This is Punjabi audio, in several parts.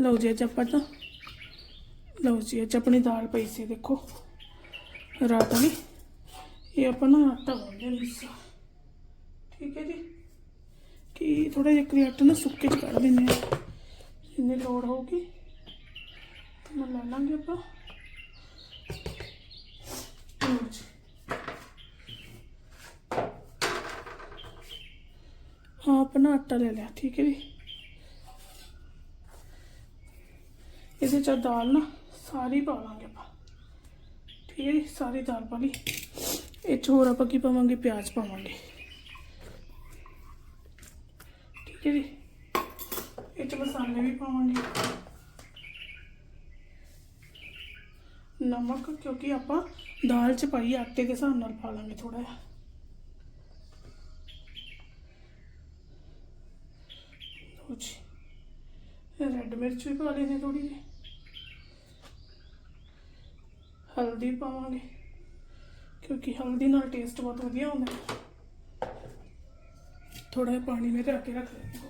ਲਓ ਜੀ, ਅੱਜ ਆਪਾਂ ਤਾਂ ਲਓ ਜੀ, ਅੱਜ ਆਪਣੀ ਦਾਲ ਪਈ ਸੀ, ਦੇਖੋ। ਰਾਤ ਵਾਲੀ। ਇਹ ਆਪਾਂ ਨਾ ਆਟਾ ਗੁੰਨਦੇ ਮਿੱਸਾ ਠੀਕ ਹੈ ਜੀ? ਕਿ ਥੋੜਾ ਜਿਹਾ ਕਰੀ ਆਟਾ ਨਾ ਸੁੱਕੇ ਚ ਕੱਢ ਦਿੰਦੇ ਆ ਜਿੰਨੀ ਲੋੜ ਹੋਊਗੀ ਮੈਂ ਲੈ ਲਾਂਗੇ ਆਪਾਂ। ਹਾਂ ਆਪਣਾ ਆਟਾ ਲੈ ਲਿਆ, ਠੀਕ ਹੈ ਜੀ? ਇਹਦੇ ਚ ਦਾਲ ਨਾ ਸਾਰੀ ਪਾ ਲਾਂਗੇ ਆਪਾਂ। ਠੀਕ ਹੈ ਜੀ, ਸਾਰੀ ਦਾਲ ਪਾ ਲਈ। ਇਹ 'ਚ ਹੋਰ ਆਪਾਂ ਕੀ ਪਾਵਾਂਗੇ? ਪਿਆਜ਼ ਪਾਵਾਂਗੇ। ਠੀਕ ਹੈ ਜੀ। ਇਹ ਚ ਮਸਾਲੇ ਵੀ ਪਾਵਾਂਗੇ। ਨਮਕ, ਕਿਉਂਕਿ ਆਪਾਂ ਦਾਲ ਚ ਪਾਈ ਆਟੇ ਦੇ ਹਿਸਾਬ ਨਾਲ ਪਾ ਲਾਂਗੇ ਥੋੜਾ ਜਿਹਾ। ਲਓ ਜੀ। ਰੈੱਡ ਮਿਰਚ ਵੀ ਪਾ ਲੈਣੇ ਥੋੜੀ ਜਿਹੀ। ਹਲਦੀ ਪਾਵਾਂਗੇ ਕਿਉਂਕਿ ਹਲਦੀ ਨਾਲ ਟੇਸਟ ਬਹੁਤ ਵਧੀਆ ਹੁੰਦਾ ਹੈ ਥੋੜਾ ਜਿਹਾ ਪਾਣੀ ਵਿੱਚ ਰੱਖ ਕੇ ਰੱਖ ਲੈਂਦੇ ਹਾਂ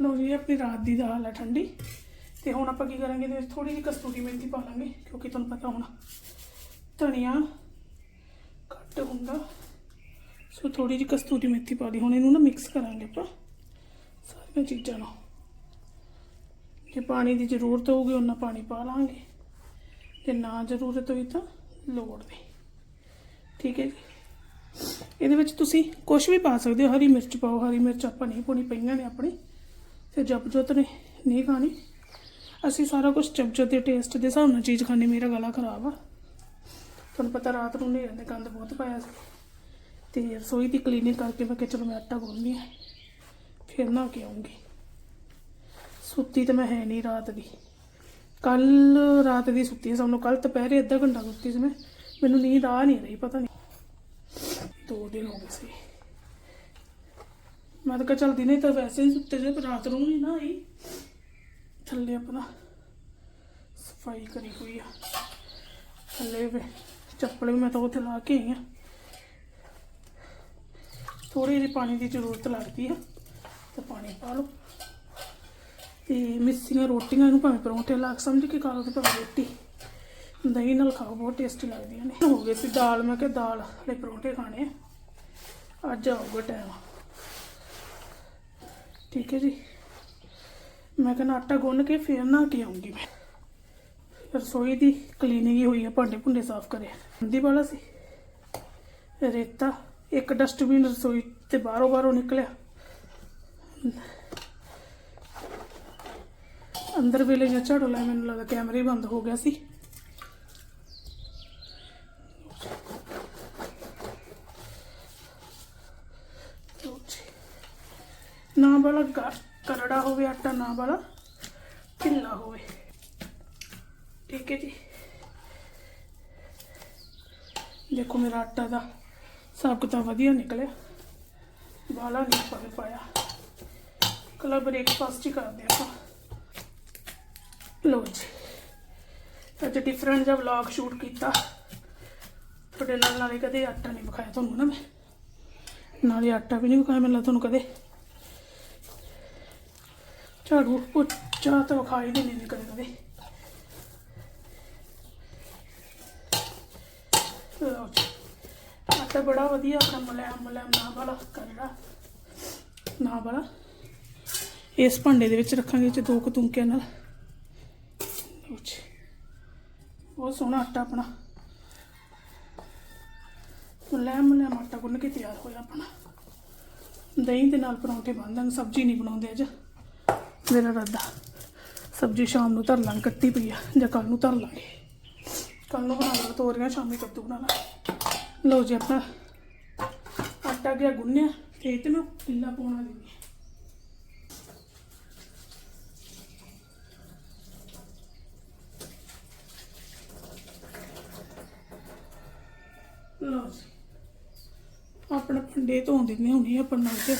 ਲਓ ਜੀ ਇਹ ਆਪਣੀ ਰਾਤ ਦੀ ਦਾਲ ਹੈ ਠੰਡੀ ਤੇ ਹੁਣ ਆਪਾਂ ਕੀ ਕਰਾਂਗੇ ਇਹਦੇ ਵਿੱਚ ਥੋੜੀ ਜਿਹੀ ਕਸਤੂਰੀ ਮੇਥੀ ਪਾ ਲਾਂਗੇ ਕਿਉਂਕਿ ਤੁਹਾਨੂੰ ਪਤਾ ਹੋਣਾ ਧਨੀਆ ਘੱਟ ਹੁੰਦਾ ਸੋ ਥੋੜੀ ਜਿਹੀ ਕਸਤੂਰੀ ਮੇਥੀ ਪਾ ਲਈ। ਹੁਣ ਇਹਨੂੰ ਨਾ ਮਿਕਸ ਕਰਾਂਗੇ ਆਪਾਂ। ਸਾਰੀਆਂ ਚੀਜ਼ਾਂ ਨੂੰ। ਜੇ ਪਾਣੀ ਦੀ ਜ਼ਰੂਰਤ ਹੋਊਗੀ ਉਹਨਾਂ ਪਾਣੀ ਪਾ ਲਾਂਗੇ। ਜੇ ਨਾ ਜ਼ਰੂਰਤ ਹੋਈ ਤਾਂ ਲੋੜ ਨਹੀਂ। ਠੀਕ ਹੈ ਜੀ? ਇਹਦੇ ਵਿੱਚ ਤੁਸੀਂ ਕੁਝ ਵੀ ਪਾ ਸਕਦੇ ਹੋ। ਹਰੀ ਮਿਰਚ ਪਾਓ। ਹਰੀ ਮਿਰਚ ਆਪਾਂ ਨਹੀਂ ਪਾਉਣੀ, ਪਈਆਂ ਨੇ ਆਪਣੀ। ਫਿਰ ਜਪਜੋਤ ਨੇ ਨਹੀਂ ਖਾਣੀ। ਅਸੀਂ ਸਾਰਾ ਕੁਝ ਚਮਚੇ ਦੇ ਟੇਸਟ ਦੇ ਹਿਸਾਬ ਨਾਲ ਚੀਜ਼ ਖਾਣੀ। ਮੇਰਾ ਗਲਾ ਖਰਾਬ ਆ। ਤੁਹਾਨੂੰ ਪਤਾ ਰਾਤ ਨੂੰ ਨੇਰੇ ਦੇ ਗੰਦ ਬਹੁਤ ਪਾਇਆ ਸੀ। ਤੇ ਰਸੋਈ ਦੀ ਕਲੀਨਿੰਗ ਕਰਕੇ ਮੈਂ ਕਿਹਾ ਚਲੋ ਮੈਂ ਆਟਾ ਗੁੰਨਦੀ ਆ ਫਿਰ ਨਾ ਕੇ ਆਉਂਗੀ। ਸੁੱਤੀ ਤਾਂ ਮੈਂ ਹੈ ਨਹੀਂ ਰਾਤ ਦੀ। ਕੱਲ ਰਾਤ ਦੀ ਸੁੱਤੀ ਹਾਂ ਸਾਨੂੰ, ਕੱਲ ਦੁਪਹਿਰੇ ਅੱਧਾ ਘੰਟਾ ਸੁੱਤੀ ਸੀ ਮੈਂ, ਮੈਨੂੰ ਨੀਂਦ ਆ ਨਹੀਂ ਰਹੀ, ਪਤਾ ਨਹੀਂ ਦੋ ਦਿਨ ਹੋ ਗਏ ਸੀ। ਮੈਂ ਤਾਂ ਕਿਹਾ ਚੱਲ ਦਿਨੇ ਤਾਂ ਵੈਸੇ ਹੀ ਸੁੱਤੇ ਜੇ ਪਰ ਰਾਤ ਨੂੰ ਨਹੀਂ ਨਾ ਆਈ। ਥੱਲੇ ਆਪਣਾ ਸਫ਼ਾਈ ਕਰੀ ਹੋਈ ਆ। ਥੱਲੇ ਚੱਪਲ ਵੀ ਮੈਂ ਤਾਂ ਉੱਥੇ ਲਾ ਕੇ ਆਈ ਆ। ਥੋੜੀ ਜਿਹੀ ਪਾਣੀ ਦੀ ਜ਼ਰੂਰਤ ਲੱਗਦੀ ਆ, ਤੇ ਪਾਣੀ ਪਾ ਲਓ। ਤੇ ਮਿੱਸੀਆਂ, ਰੋਟੀਆਂ ਨੂੰ ਭਾਵੇਂ ਪਰੌਂਠੇ ਲਾ ਕੇ ਸਮਝ ਕੇ ਖਾ ਲਓ ਤੇ ਭਾਵੇਂ ਰੋਟੀ। ਦਹੀਂ ਨਾਲ ਖਾਓ, ਬਹੁਤ ਟੇਸਟੀ ਲੱਗਦੀਆਂ ਨੇ। ਹੋ ਗਏ ਸੀ ਦਾਲ, ਮੈਂ ਕਿਹਾ ਦਾਲ ਵਾਲੇ ਪਰੌਂਠੇ ਖਾਣੇ ਆ। ਅੱਜ ਆਊਗਾ ਟਾਈਮ ਠੀਕ ਹੈ ਜੀ। ਮੈਂ ਕਹਿੰਦਾ ਆਟਾ ਗੁੰਨ ਕੇ ਫੇਰ ਨਾ ਕੇ ਆਉਂਗੀ ਮੈਂ। ਰਸੋਈ ਦੀ ਕਲੀਨਿੰਗ ਹੀ ਹੋਈ ਹੈ ਭਾਂਡੇ ਭੁੰਡੇ ਸਾਫ਼ ਕਰੇ। ਹੰਦੀ ਵਾਲਾ ਸੀ। ਰੇਤਾ। ਇੱਕ ਡਸਟਬਿਨ ਰਸੋਈ ਤੇ ਬਾਹਰੋਂ ਬਾਹਰੋਂ ਨਿਕਲਿਆ ਅੰਦਰ ਵੇਲੇ ਜਾਂ ਝਾੜੂ ਲਾਇਆ ਮੈਨੂੰ ਲੱਗਾ ਕੈਮਰਾ ਹੀ ਬੰਦ ਹੋ ਗਿਆ ਸੀ ਲਓ ਜੀ। ਨਾ ਵਾਲਾ ਗਾ- ਕਰੜਾ ਹੋਵੇ ਆਟਾ ਨਾ ਵਾਲਾ ਢਿੱਲਾ ਹੋਵੇ ਠੀਕ ਹੈ ਜੀ ਦੇਖੋ ਮੇਰਾ ਆਟਾ ਦਾ ਸਭ ਕੁਝ ਤਾਂ ਵਧੀਆ ਨਿਕਲਿਆ। ਵਾਲਾ ਨਹੀਂ ਪਾਵੇ ਪਾਇਆ। ਕਲਾ ਬ੍ਰੇਕਫਾਸਟ ਹੀ ਕਰਦੇ ਆਪਾਂ। ਲੋ ਜੀ। ਅੱਜ ਡਿਫਰੈਂਟ ਜਿਹਾ ਵਲੌਗ ਸ਼ੂਟ ਕੀਤਾ। ਤੁਹਾਡੇ ਨਾਲ ਨਾਲੇ ਕਦੇ ਆਟਾ ਨਹੀਂ ਵਿਖਾਇਆ ਤੁਹਾਨੂੰ ਨਾ ਮੈਂ। ਨਾਲੇ ਆਟਾ ਵੀ ਨਹੀਂ ਵਿਖਾਇਆ ਮੈਨੂੰ ਤੁਹਾਨੂੰ ਕਦੇ। ਝਾੜੂ ਪੋਚਾ ਤਾਂ ਵਿਖਾਈ ਨਹੀਂ ਨਹੀਂ ਕਦੇ ਕਦੇ ਲਓ ਜੀ ਆਟਾ ਬੜਾ ਵਧੀਆ ਆਪਣਾ ਮਲੈਮ ਮਲੈਮ ਨਾ ਵਾਲਾ ਜਿਹੜਾ। ਨਾ ਵਾਲਾ। ਇਸ ਭਾਂਡੇ ਦੇ ਵਿੱਚ ਰੱਖਾਂਗੇ ਚ ਦੋ ਕਤੂੰਕਿਆਂ ਨਾਲ। ਬਹੁਤ ਸੋਹਣਾ ਆਟਾ ਆਪਣਾ। ਮਲੈਮ ਮਲੈਮ ਆਟਾ ਗੁੰਨ ਕੇ ਤਿਆਰ ਹੋਇਆ ਆਪਣਾ। ਦਹੀਂ ਦੇ ਨਾਲ ਪਰੌਂਠੇ ਬਣ ਦਾਂਗੇ ਸਬਜ਼ੀ ਨਹੀਂ ਬਣਾਉਂਦੇ ਅੱਜ। ਮੇਰਾ ਰੱਦਾ ਸਬਜ਼ੀ ਸ਼ਾਮ ਨੂੰ ਧਰ ਲਾਂਗੇ ਕੱਟੀ ਪਈ ਆ, ਜਾਂ ਕੱਲ ਨੂੰ ਧਰ ਲਾਂਗੇ। ਕੱਲ ਨੂੰ ਬਣਾ ਲਾਂਗੇ ਤੋਰੀਆਂ, ਸ਼ਾਮੀ ਕੱਦੂ ਬਣਾ ਲਾਂਗੇ ਲਓ ਜੀ ਆਪਾਂ ਆਟਾ ਗਿਆ ਗੁੰਨਿਆ ਤੇ ਇਹ ਤੇ ਮੈਂ ਕਿੱਲਾ ਪਾਉਣਾ ਦਿੰਦੀ ਲਓ ਜੀ। ਆਪਣਾ ਭਾਂਡੇ ਧੋ ਦਿੰਦੇ ਹੁਣੇ ਆਪਾਂ ਨਾਲ ਤੇ।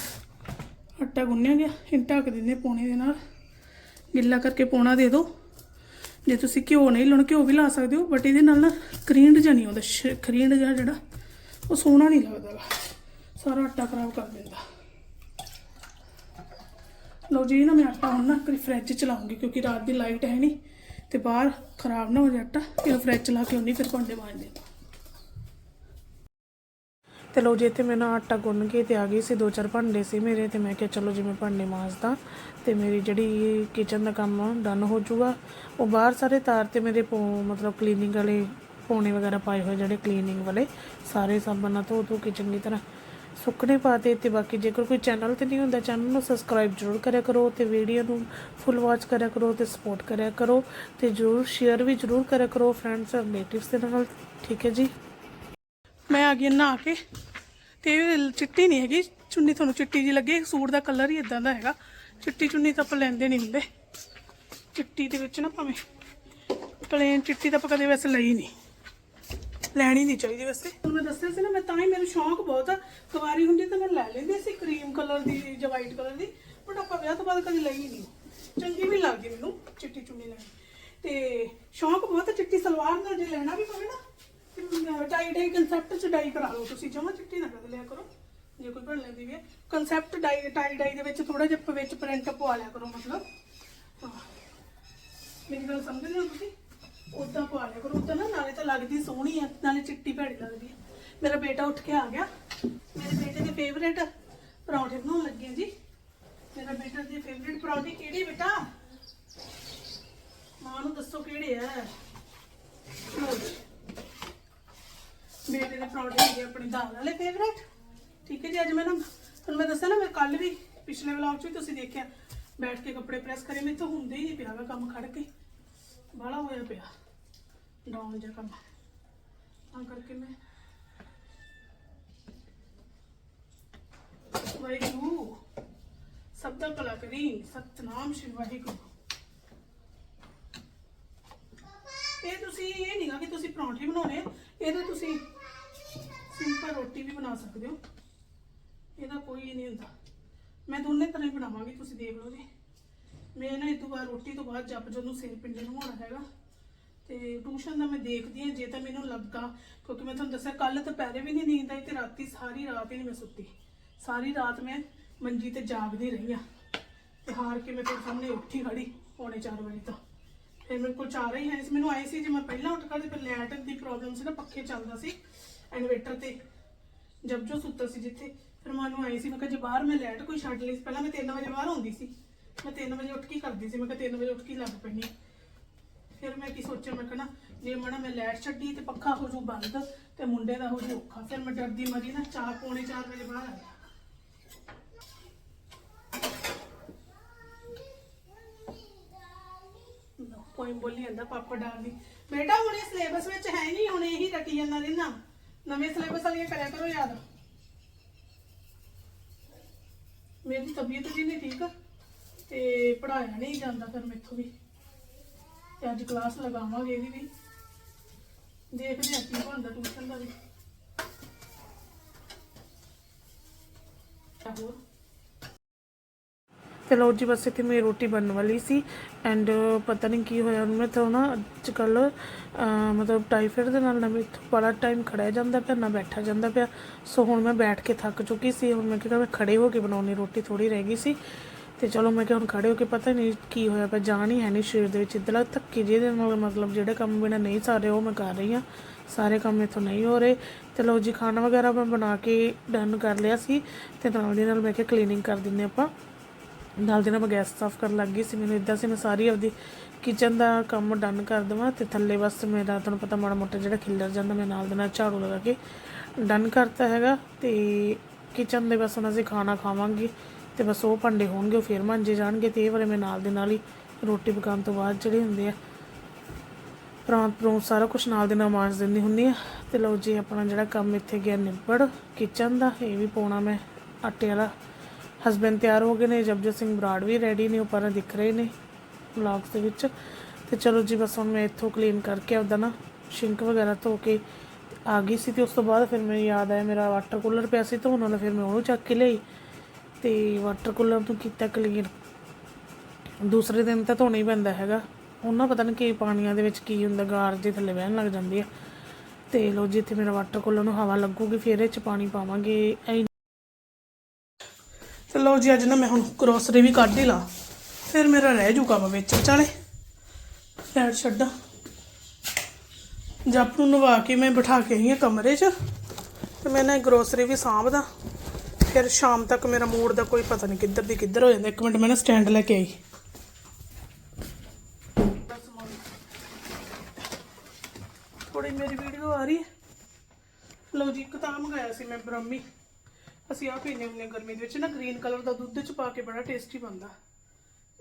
ਆਟਾ ਗੁੰਨਿਆ ਗਿਆ ਇਹ ਢੱਕ ਦਿੰਦੇ ਪੌਣੇ ਦੇ ਨਾਲ। ਗਿੱਲਾ ਕਰਕੇ ਪੌਣਾ ਦੇ ਦਿਓ ਜੇ ਤੁਸੀਂ ਘਿਓ ਨਹੀਂ ਲਾਉਣਾ, ਘਿਓ ਵੀ ਲਾ ਸਕਦੇ ਹੋ ਬਟ ਇਹਦੇ ਨਾਲ ਨਾ ਕਰੀਂਡ ਜਿਹਾ ਨਹੀਂ ਆਉਂਦਾ, ਸ਼- ਕਰੀਂਡ ਜਿਹਾ ਜਿਹੜਾ ਉਹ ਸੋਹਣਾ ਨਹੀਂ ਲੱਗਦਾ ਗਾ। ਸਾਰਾ ਆਟਾ ਖਰਾਬ ਕਰ ਦਿੰਦਾ। ਲਓ ਜੀ ਨਾ ਮੈਂ ਆਟਾ ਹੁਣ ਨਾ ਕਰੀ ਫ੍ਰਿਜ ਚ ਕਿਉਂਕਿ ਰਾਤ ਦੀ ਲਾਈਟ ਹੈ ਨਹੀਂ ਤੇ ਬਾਹਰ ਖਰਾਬ ਨਾ ਹੋ ਜਾਏ ਆਟਾ ਇਹ ਫ੍ਰਿਜ ਚ ਲਾ ਕੇ ਉਹਨੀ ਫਿਰ ਭਾਂਡੇ ਮਾਂਜਦੇ ਆਪਾਂ ਤੇ ਲੋ ਜੀ, ਇੱਥੇ ਮੈਂ ਨਾ ਆਟਾ ਗੁੰਨ ਕੇ ਤੇ ਆ ਗਈ ਸੀ, ਦੋ ਚਾਰ ਭਾਂਡੇ ਸੀ ਮੇਰੇ, ਤੇ ਮੈਂ ਕਿਹਾ ਚਲੋ ਜੀ ਮੈਂ ਭਾਂਡੇ ਮਾਂਜਦਾ। ਤੇ ਮੇਰੀ ਜਿਹੜੀ ਕਿਚਨ ਦਾ ਕੰਮ ਡਨ ਹੋ ਜਾਊਗਾ। ਉਹ ਬਾਹਰ ਸਾਰੇ ਤਾਰ ਤੇ ਮੇਰੇ ਪੋ ਮਤਲਬ ਕਲੀਨਿੰਗ ਵਾਲੇ ਪੌਣੇ ਵਗੈਰਾ ਪਾਏ ਹੋਏ ਜਿਹੜੇ ਕਲੀਨਿੰਗ ਵਾਲੇ, ਸਾਰੇ ਸਾਬਣ ਨਾਲ ਧੋ ਧੋ ਕੇ ਚੰਗੀ ਤਰ੍ਹਾਂ ਸੁੱਕਣੇ ਪਾਤੇ ਤੇ ਬਾਕੀ ਜੇਕਰ ਕੋਈ ਚੈਨਲ ਤੇ ਨਹੀਂ ਹੁੰਦਾ ਚੈਨਲ ਨੂੰ ਸਬਸਕ੍ਰਾਈਬ ਜ਼ਰੂਰ ਕਰਿਆ ਕਰੋ ਤੇ ਵੀਡੀਓ ਨੂੰ ਫੁੱਲ ਵਾਚ ਕਰਿਆ ਕਰੋ ਤੇ ਸਪੋਰਟ ਕਰਿਆ ਕਰੋ ਤੇ ਜ਼ਰੂਰ ਸ਼ੇਅਰ ਵੀ ਜ਼ਰੂਰ ਕਰਿਆ ਕਰੋ ਫਰੈਂਡਸ ਔਰ ਰਿਲੇਟਿਵਸ ਦੇ ਨਾਲ, ਠੀਕ ਹੈ ਜੀ? ਮੈਂ ਆ ਗਈ ਨਹਾ ਕੇ ਤੇ ਚਿੱਟੀ ਨਹੀਂ ਹੈਗੀ, ਚੁੰਨੀ ਤੁਹਾਨੂੰ ਚਿੱਟੀ ਜੀ ਲੱਗੇ, ਸੂਟ ਦਾ ਕਲਰ ਹੀ ਇਦਾਂ ਦਾ ਹੈਗਾ। ਚਿੱਟੀ ਚੁੰਨੀ ਤਾਂ ਆਪਾਂ ਲੈਂਦੇ ਨਹੀਂ ਹੁੰਦੇ। ਚਿੱਟੀ ਦੇ ਵਿੱਚ ਨਾ ਭਾਵੇਂ ਪਲੇਨ ਚਿੱਟੀ ਤਾਂ ਆਪਾਂ ਕਦੇ ਵੈਸੇ ਲਈ ਨਹੀਂ। ਲੈਣੀ ਨਹੀਂ ਚਾਹੀਦੀ ਵੈਸੇ। ਹੁਣ ਮੈਂ ਦੱਸਿਆ ਸੀ ਨਾ, ਮੈਂ ਤਾਂ ਹੀ ਮੈਨੂੰ ਸ਼ੌਂਕ ਬਹੁਤ ਆ। ਕੁਵਾਰੀ ਹੁੰਦੀ ਤਾਂ ਮੈਂ ਲੈ ਲੈਂਦੀ ਸੀ ਕਰੀਮ ਕਲਰ ਦੀ ਜਾਂ ਵਾਈਟ ਕਲਰ ਦੀ ਬਟ ਆਪਾਂ ਵਿਆਹ ਤੋਂ ਬਾਅਦ ਕਦੇ ਲਈ ਨਹੀਂ ਚੰਗੀ ਵੀ ਨੀ ਲੱਗਦੀ ਮੈਨੂੰ ਚਿੱਟੀ ਚੁੰਨੀ ਲੈਣੀ। ਤੇ ਸ਼ੌਂਕ ਬਹੁਤ ਆ ਚਿੱਟੀ ਸਲਵਾਰ ਨਾਲ ਜੇ ਲੈਣਾ ਵੀ ਪਵੇ ਨਾ ਟਾਈ ਡਾਈ ਕਨਸੈਪਟ ਚ ਡਾਈ ਕਰਾ ਲਓ ਤੁਸੀਂ, ਜਮਾ ਚਿੱਟੀ ਨਾ ਕਦੇ ਲਿਆ ਕਰੋ। ਜੇ ਕੋਈ ਬਣ ਲੈਂਦੀ ਵੀ ਹੈ ਕਨਸੈਪਟ ਡਾਈ, ਟਾਈ ਡਾਈ ਦੇ ਵਿੱਚ ਥੋੜਾ ਜਿਹਾ ਵਿੱਚ ਪ੍ਰਿੰਟ ਪਵਾ ਲਿਆ ਕਰੋ, ਮਤਲਬ। ਮੇਰੀ ਗੱਲ ਸਮਝਦੇ ਹੋ ਤੁਸੀਂ? ਉਦਾਂ ਪਵਾ ਲਿਆ ਕਰੋ ਉਦਾਂ ਨਾ ਨਾਲੇ ਤਾਂ ਲੱਗਦੀ ਸੋਹਣੀ ਆ, ਨਾਲੇ ਚਿੱਟੀ ਭੈੜੀ ਲੱਗਦੀ ਆ। ਮੇਰਾ ਬੇਟਾ ਉੱਠ ਕੇ ਆ ਗਿਆ। ਮੇਰੇ ਬੇਟੇ ਦੇ ਫੇਵਰੇਟ ਪਰੌਂਠੇ ਬਣਾਉਣ ਲੱਗੇ ਆ ਜੀ। ਮੇਰਾ ਬੇਟਾ ਦੇ ਫੇਵਰੇਟ ਪਰੌਂਠੇ ਕਿਹੜੇ ਬੇਟਾ? ਮਾਂ ਨੂੰ ਦੱਸੋ ਕਿਹੜੇ ਆ? ਲਓ ਬੇਟੇ ਦੇ ਪਰੌਂਠੇ ਹੈਗੇ ਆਪਣੀ ਦਾਲ ਵਾਲੇ ਫੇਵਰੇਟ ਠੀਕ ਹੈ ਜੀ, ਅੱਜ ਮੈਂ ਨਾ ਤੁਹਾਨੂੰ ਮੈਂ ਦੱਸਿਆ ਨਾ, ਮੈਂ ਕੱਲ ਵੀ ਪਿਛਲੇ ਵਲੌਗ 'ਚ ਵੀ ਤੁਸੀਂ ਦੇਖਿਆ। ਬੈਠ ਕੇ ਕੱਪੜੇ ਪ੍ਰੈਸ ਕਰੇ, ਮੇਰੇ ਤੋਂ ਹੁੰਦੇ ਹੀ ਨਹੀਂ ਪਿਆ ਵਾ ਕੰਮ ਖੜ ਕੇ। ਬਾਹਲਾ ਹੋਇਆ ਪਿਆ। ਡਾਊਨ ਜਿਹਾ ਕੰਮ ਤਾਂ ਕਰਕੇ ਮੈਂ ਵਾਹਿਗੁਰੂ, ਸਭ ਦਾ ਭਲਾ ਕਰੀ। ਸਤਨਾਮ ਸ਼੍ਰੀ ਵਾਹਿਗੁਰੂ। ਇਹ ਤੁਸੀਂ ਇਹ ਨਹੀਂਗਾ ਕਿ ਤੁਸੀਂ ਪਰੌਂਠੇ ਬਣਾਉਣੇ। ਆ ਇਹਦਾ ਤੁਸੀਂ ਸਿੰਪਲ ਰੋਟੀ ਵੀ ਬਣਾ ਸਕਦੇ ਹੋ। ਇਹਦਾ ਕੋਈ ਨਹੀਂ ਹੁੰਦਾ। ਮੈਂ ਦੋਨੇ ਤਰ੍ਹਾਂ ਹੀ ਬਣਾਵਾਂਗੀ, ਤੁਸੀਂ ਦੇਖ ਲਓ ਜੀ। ਮੈਂ ਨਾ ਇਹ ਤੋਂ ਬਾਅਦ, ਰੋਟੀ ਤੋਂ ਬਾਅਦ ਜਪ ਜਦੋਂ ਸਿਰ ਪਿੰਡੇ ਨੂੰ ਹੋਣਾ ਹੈਗਾ। ਤੇ ਟਿਊਸ਼ਨ ਦਾ ਮੈਂ ਦੇਖਦੀ ਹਾਂ, ਜੇ ਤਾਂ ਮੈਨੂੰ ਲੱਗਾ, ਕਿਉਂਕਿ ਮੈਂ ਤੁਹਾਨੂੰ ਦੱਸਿਆ ਕੱਲ ਦੁਪਹਿਰੇ ਵੀ ਨਹੀਂ ਨੀਂਦ ਆਈ ਤੇ ਰਾਤੀ ਸਾਰੀ ਰਾਤ ਹੀ ਨਹੀਂ ਮੈਂ ਸੁੱਤੀ। ਸਾਰੀ ਰਾਤ ਮੈਂ ਮੰਜੀ ਤੇ ਜਾਗਦੀ ਰਹੀ ਆ ਤੇ ਹਾਰ ਕੇ ਮੈਂ ਤੁਹਾਡੇ ਸਾਹਮਣੇ ਉੱਠੀ ਖੜੀ, ਪੌਣੇ 4 ਵਜੇ ਤੋਂ। ਫਿਰ ਮੇਰੇ ਕੋਲ ਚਾਹ ਰਹੀ ਹੈ ਮੈਨੂੰ ਆਏ ਸੀ, ਜੇ ਮੈਂ ਪਹਿਲਾਂ ਉੱਠ ਖੜਦੀ ਫਿਰ ਲੈਟ ਦੀ ਪ੍ਰੋਬਲਮ ਸੀ ਨਾ, ਪੱਖੇ ਚੱਲਦਾ ਸੀ ਇਨਵੇਟਰ ਤੇ। ਜਬ ਜੋ ਸੁੱਤਾ ਸੀ ਜਿੱਥੇ, ਫਿਰ ਮੈਨੂੰ ਆਈ ਸੀ, ਮੈਂ ਕਿਹਾ ਜੇ ਬਾਹਰ ਮੈਂ ਲੈਟ ਕੋਈ ਛੱਡ ਲਈ ਸੀ, ਪਹਿਲਾਂ ਮੈਂ 3 ਵਜੇ ਬਾਹਰ ਆਉਂਦੀ ਸੀ। ਮੈਂ 3 ਵਜੇ ਉੱਠ ਕੇ ਕਰਦੀ ਸੀ, ਮੈਂ ਕਿਹਾ 3 ਵਜੇ ਉੱਠ ਕੇ ਲੱਗ ਪੈਣੀ ਸੋਚਿਆ ਮੈਂ ਕਹਣਾ ਜੇ ਮਣਾ ਮੈਂ ਲੈਟ ਛੱਡੀ ਤੇ ਪੱਖਾ ਹੋ ਜੂ ਬੰਦ ਤੇ ਮੁੰਡੇ ਦਾ ਹੋ ਜੂ ਔਖਾ। ਫਿਰ ਮੈਂ ਡਰਦੀ ਮਰੀ ਨਾ, ਚਾਰ ਪੌਣੇ 4 ਵਜੇ ਬਾਹਰ ਆ। ਕੋਈ ਬੋਲੀ ਜਾਂਦਾ, ਪਾਪਾ ਡਾਲਦੀ ਬੇਟਾ, ਹੁਣ ਇਹ ਸਿਲੇਬਸ ਵਿੱਚ ਹੈ ਨਹੀਂ, ਹੁਣ ਇਹੀ ਰਟੀ ਜਾਂਦਾ ਰਹਿਣਾ ਨਵੇਂ ਸਿਲੇਬਸ ਵਾਲੀਆਂ ਕਰਿਆ ਕਰੋ, ਯਾਦ। ਮੇਰੀ ਤਬੀਅਤ ਜੀ ਨਹੀਂ ਠੀਕ, ਤੇ ਪੜਾਇਆ ਨਹੀਂ ਜਾਂਦਾ ਫਿਰ ਮੈਥੋਂ ਵੀ। ਤੇ ਅੱਜ ਕਲਾਸ ਲਗਾਵਾਂਗੇ ਇਹਦੀ ਵੀ। ਦੇਖਦੇ ਹਾਂ ਕੀ ਬਣਦਾ ਟਿਊਸ਼ਨ ਦਾ ਵੀ। ਹੋਰ ਚਲੋ ਜੀ, ਬਸ ਇੱਥੇ ਮੇਰੀ ਰੋਟੀ ਬਣਨ ਵਾਲੀ ਸੀ ਐਂਡ ਪਤਾ ਨਹੀਂ ਕੀ ਹੋਇਆ, ਉਹਨੂੰ ਤਾਂ ਨਾ ਅੱਜ ਕੱਲ ਮਤਲਬ ਟਾਈਫਾਇਡ ਦੇ ਨਾਲ ਨਾ ਮੈਥੋਂ ਬੜਾ ਟਾਈਮ ਖੜਿਆ ਜਾਂਦਾ ਪਿਆ, ਨਾ ਬੈਠਾ ਜਾਂਦਾ ਪਿਆ। ਸੋ ਹੁਣ ਮੈਂ ਬੈਠ ਕੇ ਥੱਕ ਚੁੱਕੀ ਸੀ, ਹੁਣ ਮੈਂ ਕਿਹਾ ਮੈਂ ਖੜੇ ਹੋ ਕੇ ਬਣਾਉਣੀ ਰੋਟੀ ਥੋੜੀ ਰਹਿ ਗਈ ਸੀ। ਤੇ ਚਲੋ ਮੈਂ ਕਿਹਾ ਹੁਣ ਖੜੇ ਹੋ ਕੇ ਪਤਾ ਨਹੀਂ ਕੀ ਹੋਇਆ ਪਿਆ, ਜਾਨ ਹੀ ਹੈ ਨਹੀਂ ਸਰੀਰ ਦੇ ਵਿੱਚ। ਇਦਾਂ ਧੱਕੇ ਜਿਹਦੇ ਨਾਲ ਮਤਲਬ ਜਿਹੜੇ ਕੰਮ ਬਿਨਾ ਨਹੀਂ ਸਾਰੇ ਉਹ ਮੈਂ ਕਰ ਰਹੀ ਹਾਂ। ਸਾਰੇ ਕੰਮ ਇਥੋਂ ਨਹੀਂ ਹੋ ਰਹੇ। ਤੇ ਲਓ ਜੀ, ਖਾਣਾ ਵਗੈਰਾ ਮੈਂ ਬਣਾ ਕੇ ਡਨ ਕਰ ਲਿਆ ਸੀ ਤੇ ਨਾਲ ਦੀ ਨਾਲ ਮੈਂ ਕਿਹਾ ਕਲੀਨਿੰਗ ਕਰ ਦਿੰਨੇ ਆਪਾਂ। ਨਾਲ ਦੀ ਨਾਲ ਮੈਂ ਗੈਸ ਸਾਫ਼ ਕਰਨ ਲੱਗ ਗਈ ਸੀ। ਮੈਨੂੰ ਇਦਾਂ ਸੀ, ਮੈਂ ਸਾਰੀ ਆਪਦੀ ਕਿਚਨ ਦਾ ਕੰਮ ਡਨ ਕਰ ਦਵਾਂ ਤੇ ਥੱਲੇ ਬਸ ਮੇਰਾ ਤੁਹਾਨੂੰ ਪਤਾ ਮਾੜਾ ਮੋਟਾ ਜਿਹੜਾ ਖਿਲਰ ਜਾਂਦਾ, ਮੈਂ ਨਾਲ ਦੇ ਨਾਲ ਝਾੜੂ ਲਗਾ ਕੇ ਡਨ ਕਰਤਾ ਹੈਗਾ ਤੇ ਕਿਚਨ ਦੇ ਬਸ ਹੁਣ ਅਸੀਂ ਖਾਣਾ ਖਾਵਾਂਗੇ। ਤੇ ਬਸ ਉਹ ਭਾਂਡੇ ਹੋਣਗੇ, ਉਹ ਫਿਰ ਮਾਂਜੇ ਜਾਣਗੇ ਤੇ ਇਹ ਵਾਲੇ ਮੈਂ ਨਾਲ ਦੇ ਨਾਲ ਹੀ ਰੋਟੀ ਪਕਾਉਣ ਤੋਂ ਬਾਅਦ ਜਿਹੜੇ ਹੁੰਦੇ ਆ, ਪ੍ਰਾਂਤ ਪ੍ਰੋਂ ਸਾਰਾ ਕੁਝ ਨਾਲ ਦੇ ਨਾਲ ਮਾਂਜ ਦਿੰਦੀ ਹੁੰਦੀ ਆ। ਤੇ ਲਓ ਜੀ, ਆਪਣਾ ਜਿਹੜਾ ਕੰਮ ਇੱਥੇ ਗਿਆ ਨਿਬੜ ਕਿਚਨ ਦਾ, ਇਹ ਵੀ ਪਾਉਣਾ ਮੈਂ ਆਟੇ ਵਾਲਾ। ਹਸਬੈਂਡ ਤਿਆਰ ਹੋ ਗਏ ਨੇ, ਜਪਜੋਤ ਸਿੰਘ ਬਰਾੜ ਵੀ ਰੈਡੀ ਨੇ ਉੱਪਰ ਦਿਖ ਰਹੇ ਨੇ ਵਲੌਗਸ ਦੇ ਵਿੱਚ। ਤੇ ਚਲੋ ਜੀ, ਬਸ ਹੁਣ ਮੈਂ ਇੱਥੋਂ ਕਲੀਨ ਕਰਕੇ ਆਪਦਾ ਨਾ ਸ਼ਿੰਕ ਵਗੈਰਾ ਧੋ ਕੇ ਆ ਗਈ ਸੀ ਤੇ ਉਸ ਤੋਂ ਬਾਅਦ ਫਿਰ ਮੈਨੂੰ ਯਾਦ ਆਇਆ, ਮੇਰਾ ਵਾਟਰ ਕੂਲਰ ਪਿਆ ਸੀ ਧੋਣ ਵਾਲਾ, ਫਿਰ ਮੈਂ ਉਹਨੂੰ ਚੱਕ ਕੇ ਲਈ ਤੇ ਵਾਟਰ ਕੂਲਰ ਨੂੰ ਕੀਤਾ ਕਲੀਨ ਦੂਸਰੇ ਦਿਨ ਤਾਂ ਧੋਣਾ ਹੀ ਪੈਂਦਾ ਹੈਗਾ। ਉਹਨਾਂ ਪਤਾ ਨਹੀਂ ਕੀ ਪਾਣੀਆਂ ਦੇ ਵਿੱਚ ਕੀ ਹੁੰਦਾ, ਗਾਰ ਜੇ ਥੱਲੇ ਬਹਿਣ ਲੱਗ ਜਾਂਦੀ ਆ। ਤੇ ਲੋ ਜੀ, ਇੱਥੇ ਮੇਰਾ ਵਾਟਰ ਕੂਲਰ ਨੂੰ ਹਵਾ ਲੱਗੂਗੀ, ਫਿਰ ਇਹ ਚ ਪਾਣੀ ਪਾਵਾਂਗੇ। ਐਂ ਤੇ ਲੋ ਜੀ, ਅੱਜ ਨਾ ਮੈਂ ਹੁਣ ਗਰੋਸਰੀ ਵੀ ਕੱਢ ਹੀ ਲਾ। ਫਿਰ ਮੇਰਾ ਰਹਿ ਜੂ ਕੰਮ ਵਿੱਚ ਵਿਚਾਲੇ। ਪੈਰ ਛੱਡਾਂ। ਜੱਪ ਨੂੰ ਨਵਾ ਕੇ ਮੈਂ ਬਿਠਾ ਕੇ ਆਈ ਹਾਂ ਕਮਰੇ 'ਚ। ਤੇ ਮੈਂ ਨਾ ਗਰੋਸਰੀ ਵੀ ਸਾਂਭਦਾ। ਫਿਰ ਸ਼ਾਮ ਤੱਕ ਮੇਰਾ ਮੂਡ ਦਾ ਕੋਈ ਪਤਾ ਨਹੀਂ ਕਿੱਧਰ ਦੀ ਕਿੱਧਰ ਹੋ ਜਾਂਦਾ। ਇੱਕ ਮਿੰਟ, ਮੈਂ ਨਾ ਸਟੈਂਡ ਲੈ ਕੇ ਆਈ। ਥੋੜੀ ਮੇਰੀ ਵੀਡੀਓ ਆ ਰਹੀ ਹੈ। ਲਓ ਜੀ, ਇੱਕ ਤਾਂ ਮੰਗਾਇਆ ਸੀ ਮੈਂ, ਬ੍ਰਹਮੀ। ਅਸੀਂ ਆ ਪੀਨੇ ਹੁੰਦੇ ਹਾਂ ਗਰਮੀ ਦੇ ਵਿੱਚ, ਨਾ ਗ੍ਰੀਨ ਕਲਰ ਦਾ ਦੁੱਧ ਚ ਪਾ ਕੇ ਬੜਾ ਟੇਸਟੀ ਬਣਦਾ।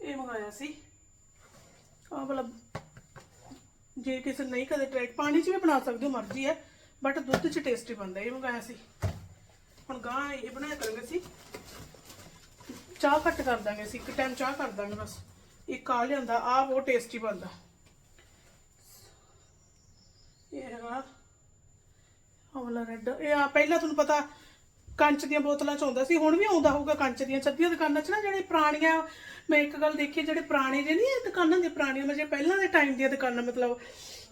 ਇਹ ਮੰਗਾਇਆ ਸੀ। ਆਹ ਵਾਲਾ, ਜੇ ਕਿਸੇ ਨਹੀਂ ਕਦੇ ਟਰਾਈ ਪਾਣੀ 'ਚ ਵੀ ਬਣਾ ਸਕਦੇ ਹੋ, ਮਰਜ਼ੀ ਹੈ ਬਟ ਦੁੱਧ 'ਚ ਟੇਸਟੀ ਬਣਦਾ, ਇਹ ਮੰਗਾਇਆ ਸੀ। ਹੁਣ ਗਾਂ ਇਹ ਬਣਾਇਆ ਕਰਾਂਗੇ ਅਸੀਂ। ਚਾਹ ਘੱਟ ਕਰ ਦਾਂਗੇ ਅਸੀਂ, ਇੱਕ ਟਾਈਮ ਚਾਹ ਕਰ ਦਾਂਗੇ ਬਸ। ਇੱਕ ਆ ਲਿਆਂਦਾ ਆ ਬਹੁਤ ਟੇਸਟੀ ਬਣਦਾ। ਇਹ ਹੈਗਾ ਹਵਲਾ ਰੈੱਡ। ਇਹ ਆ, ਪਹਿਲਾਂ ਤੁਹਾਨੂੰ ਪਤਾ ਕੰਚ ਦੀਆਂ ਬੋਤਲਾਂ ਚ ਆਉਂਦਾ ਸੀ, ਹੁਣ ਵੀ ਆਉਂਦਾ ਹੋਊਗਾ ਕੰਚ ਦੀਆਂ। ਚੱਦੀਆਂ ਦੁਕਾਨਾਂ 'ਚ ਨਾ ਜਿਹੜੇ ਪੁਰਾਣੀਆਂ, ਮੈਂ ਇੱਕ ਗੱਲ ਦੇਖੀ, ਜਿਹੜੇ ਪੁਰਾਣੇ ਜੇ ਨਹੀਂ ਦੁਕਾਨਾਂ ਦੀਆਂ ਪੁਰਾਣੀਆਂ, ਮੈਂ ਜੇ ਪਹਿਲਾਂ ਦੇ ਟਾਈਮ ਦੀਆਂ ਦੁਕਾਨਾਂ, ਮਤਲਬ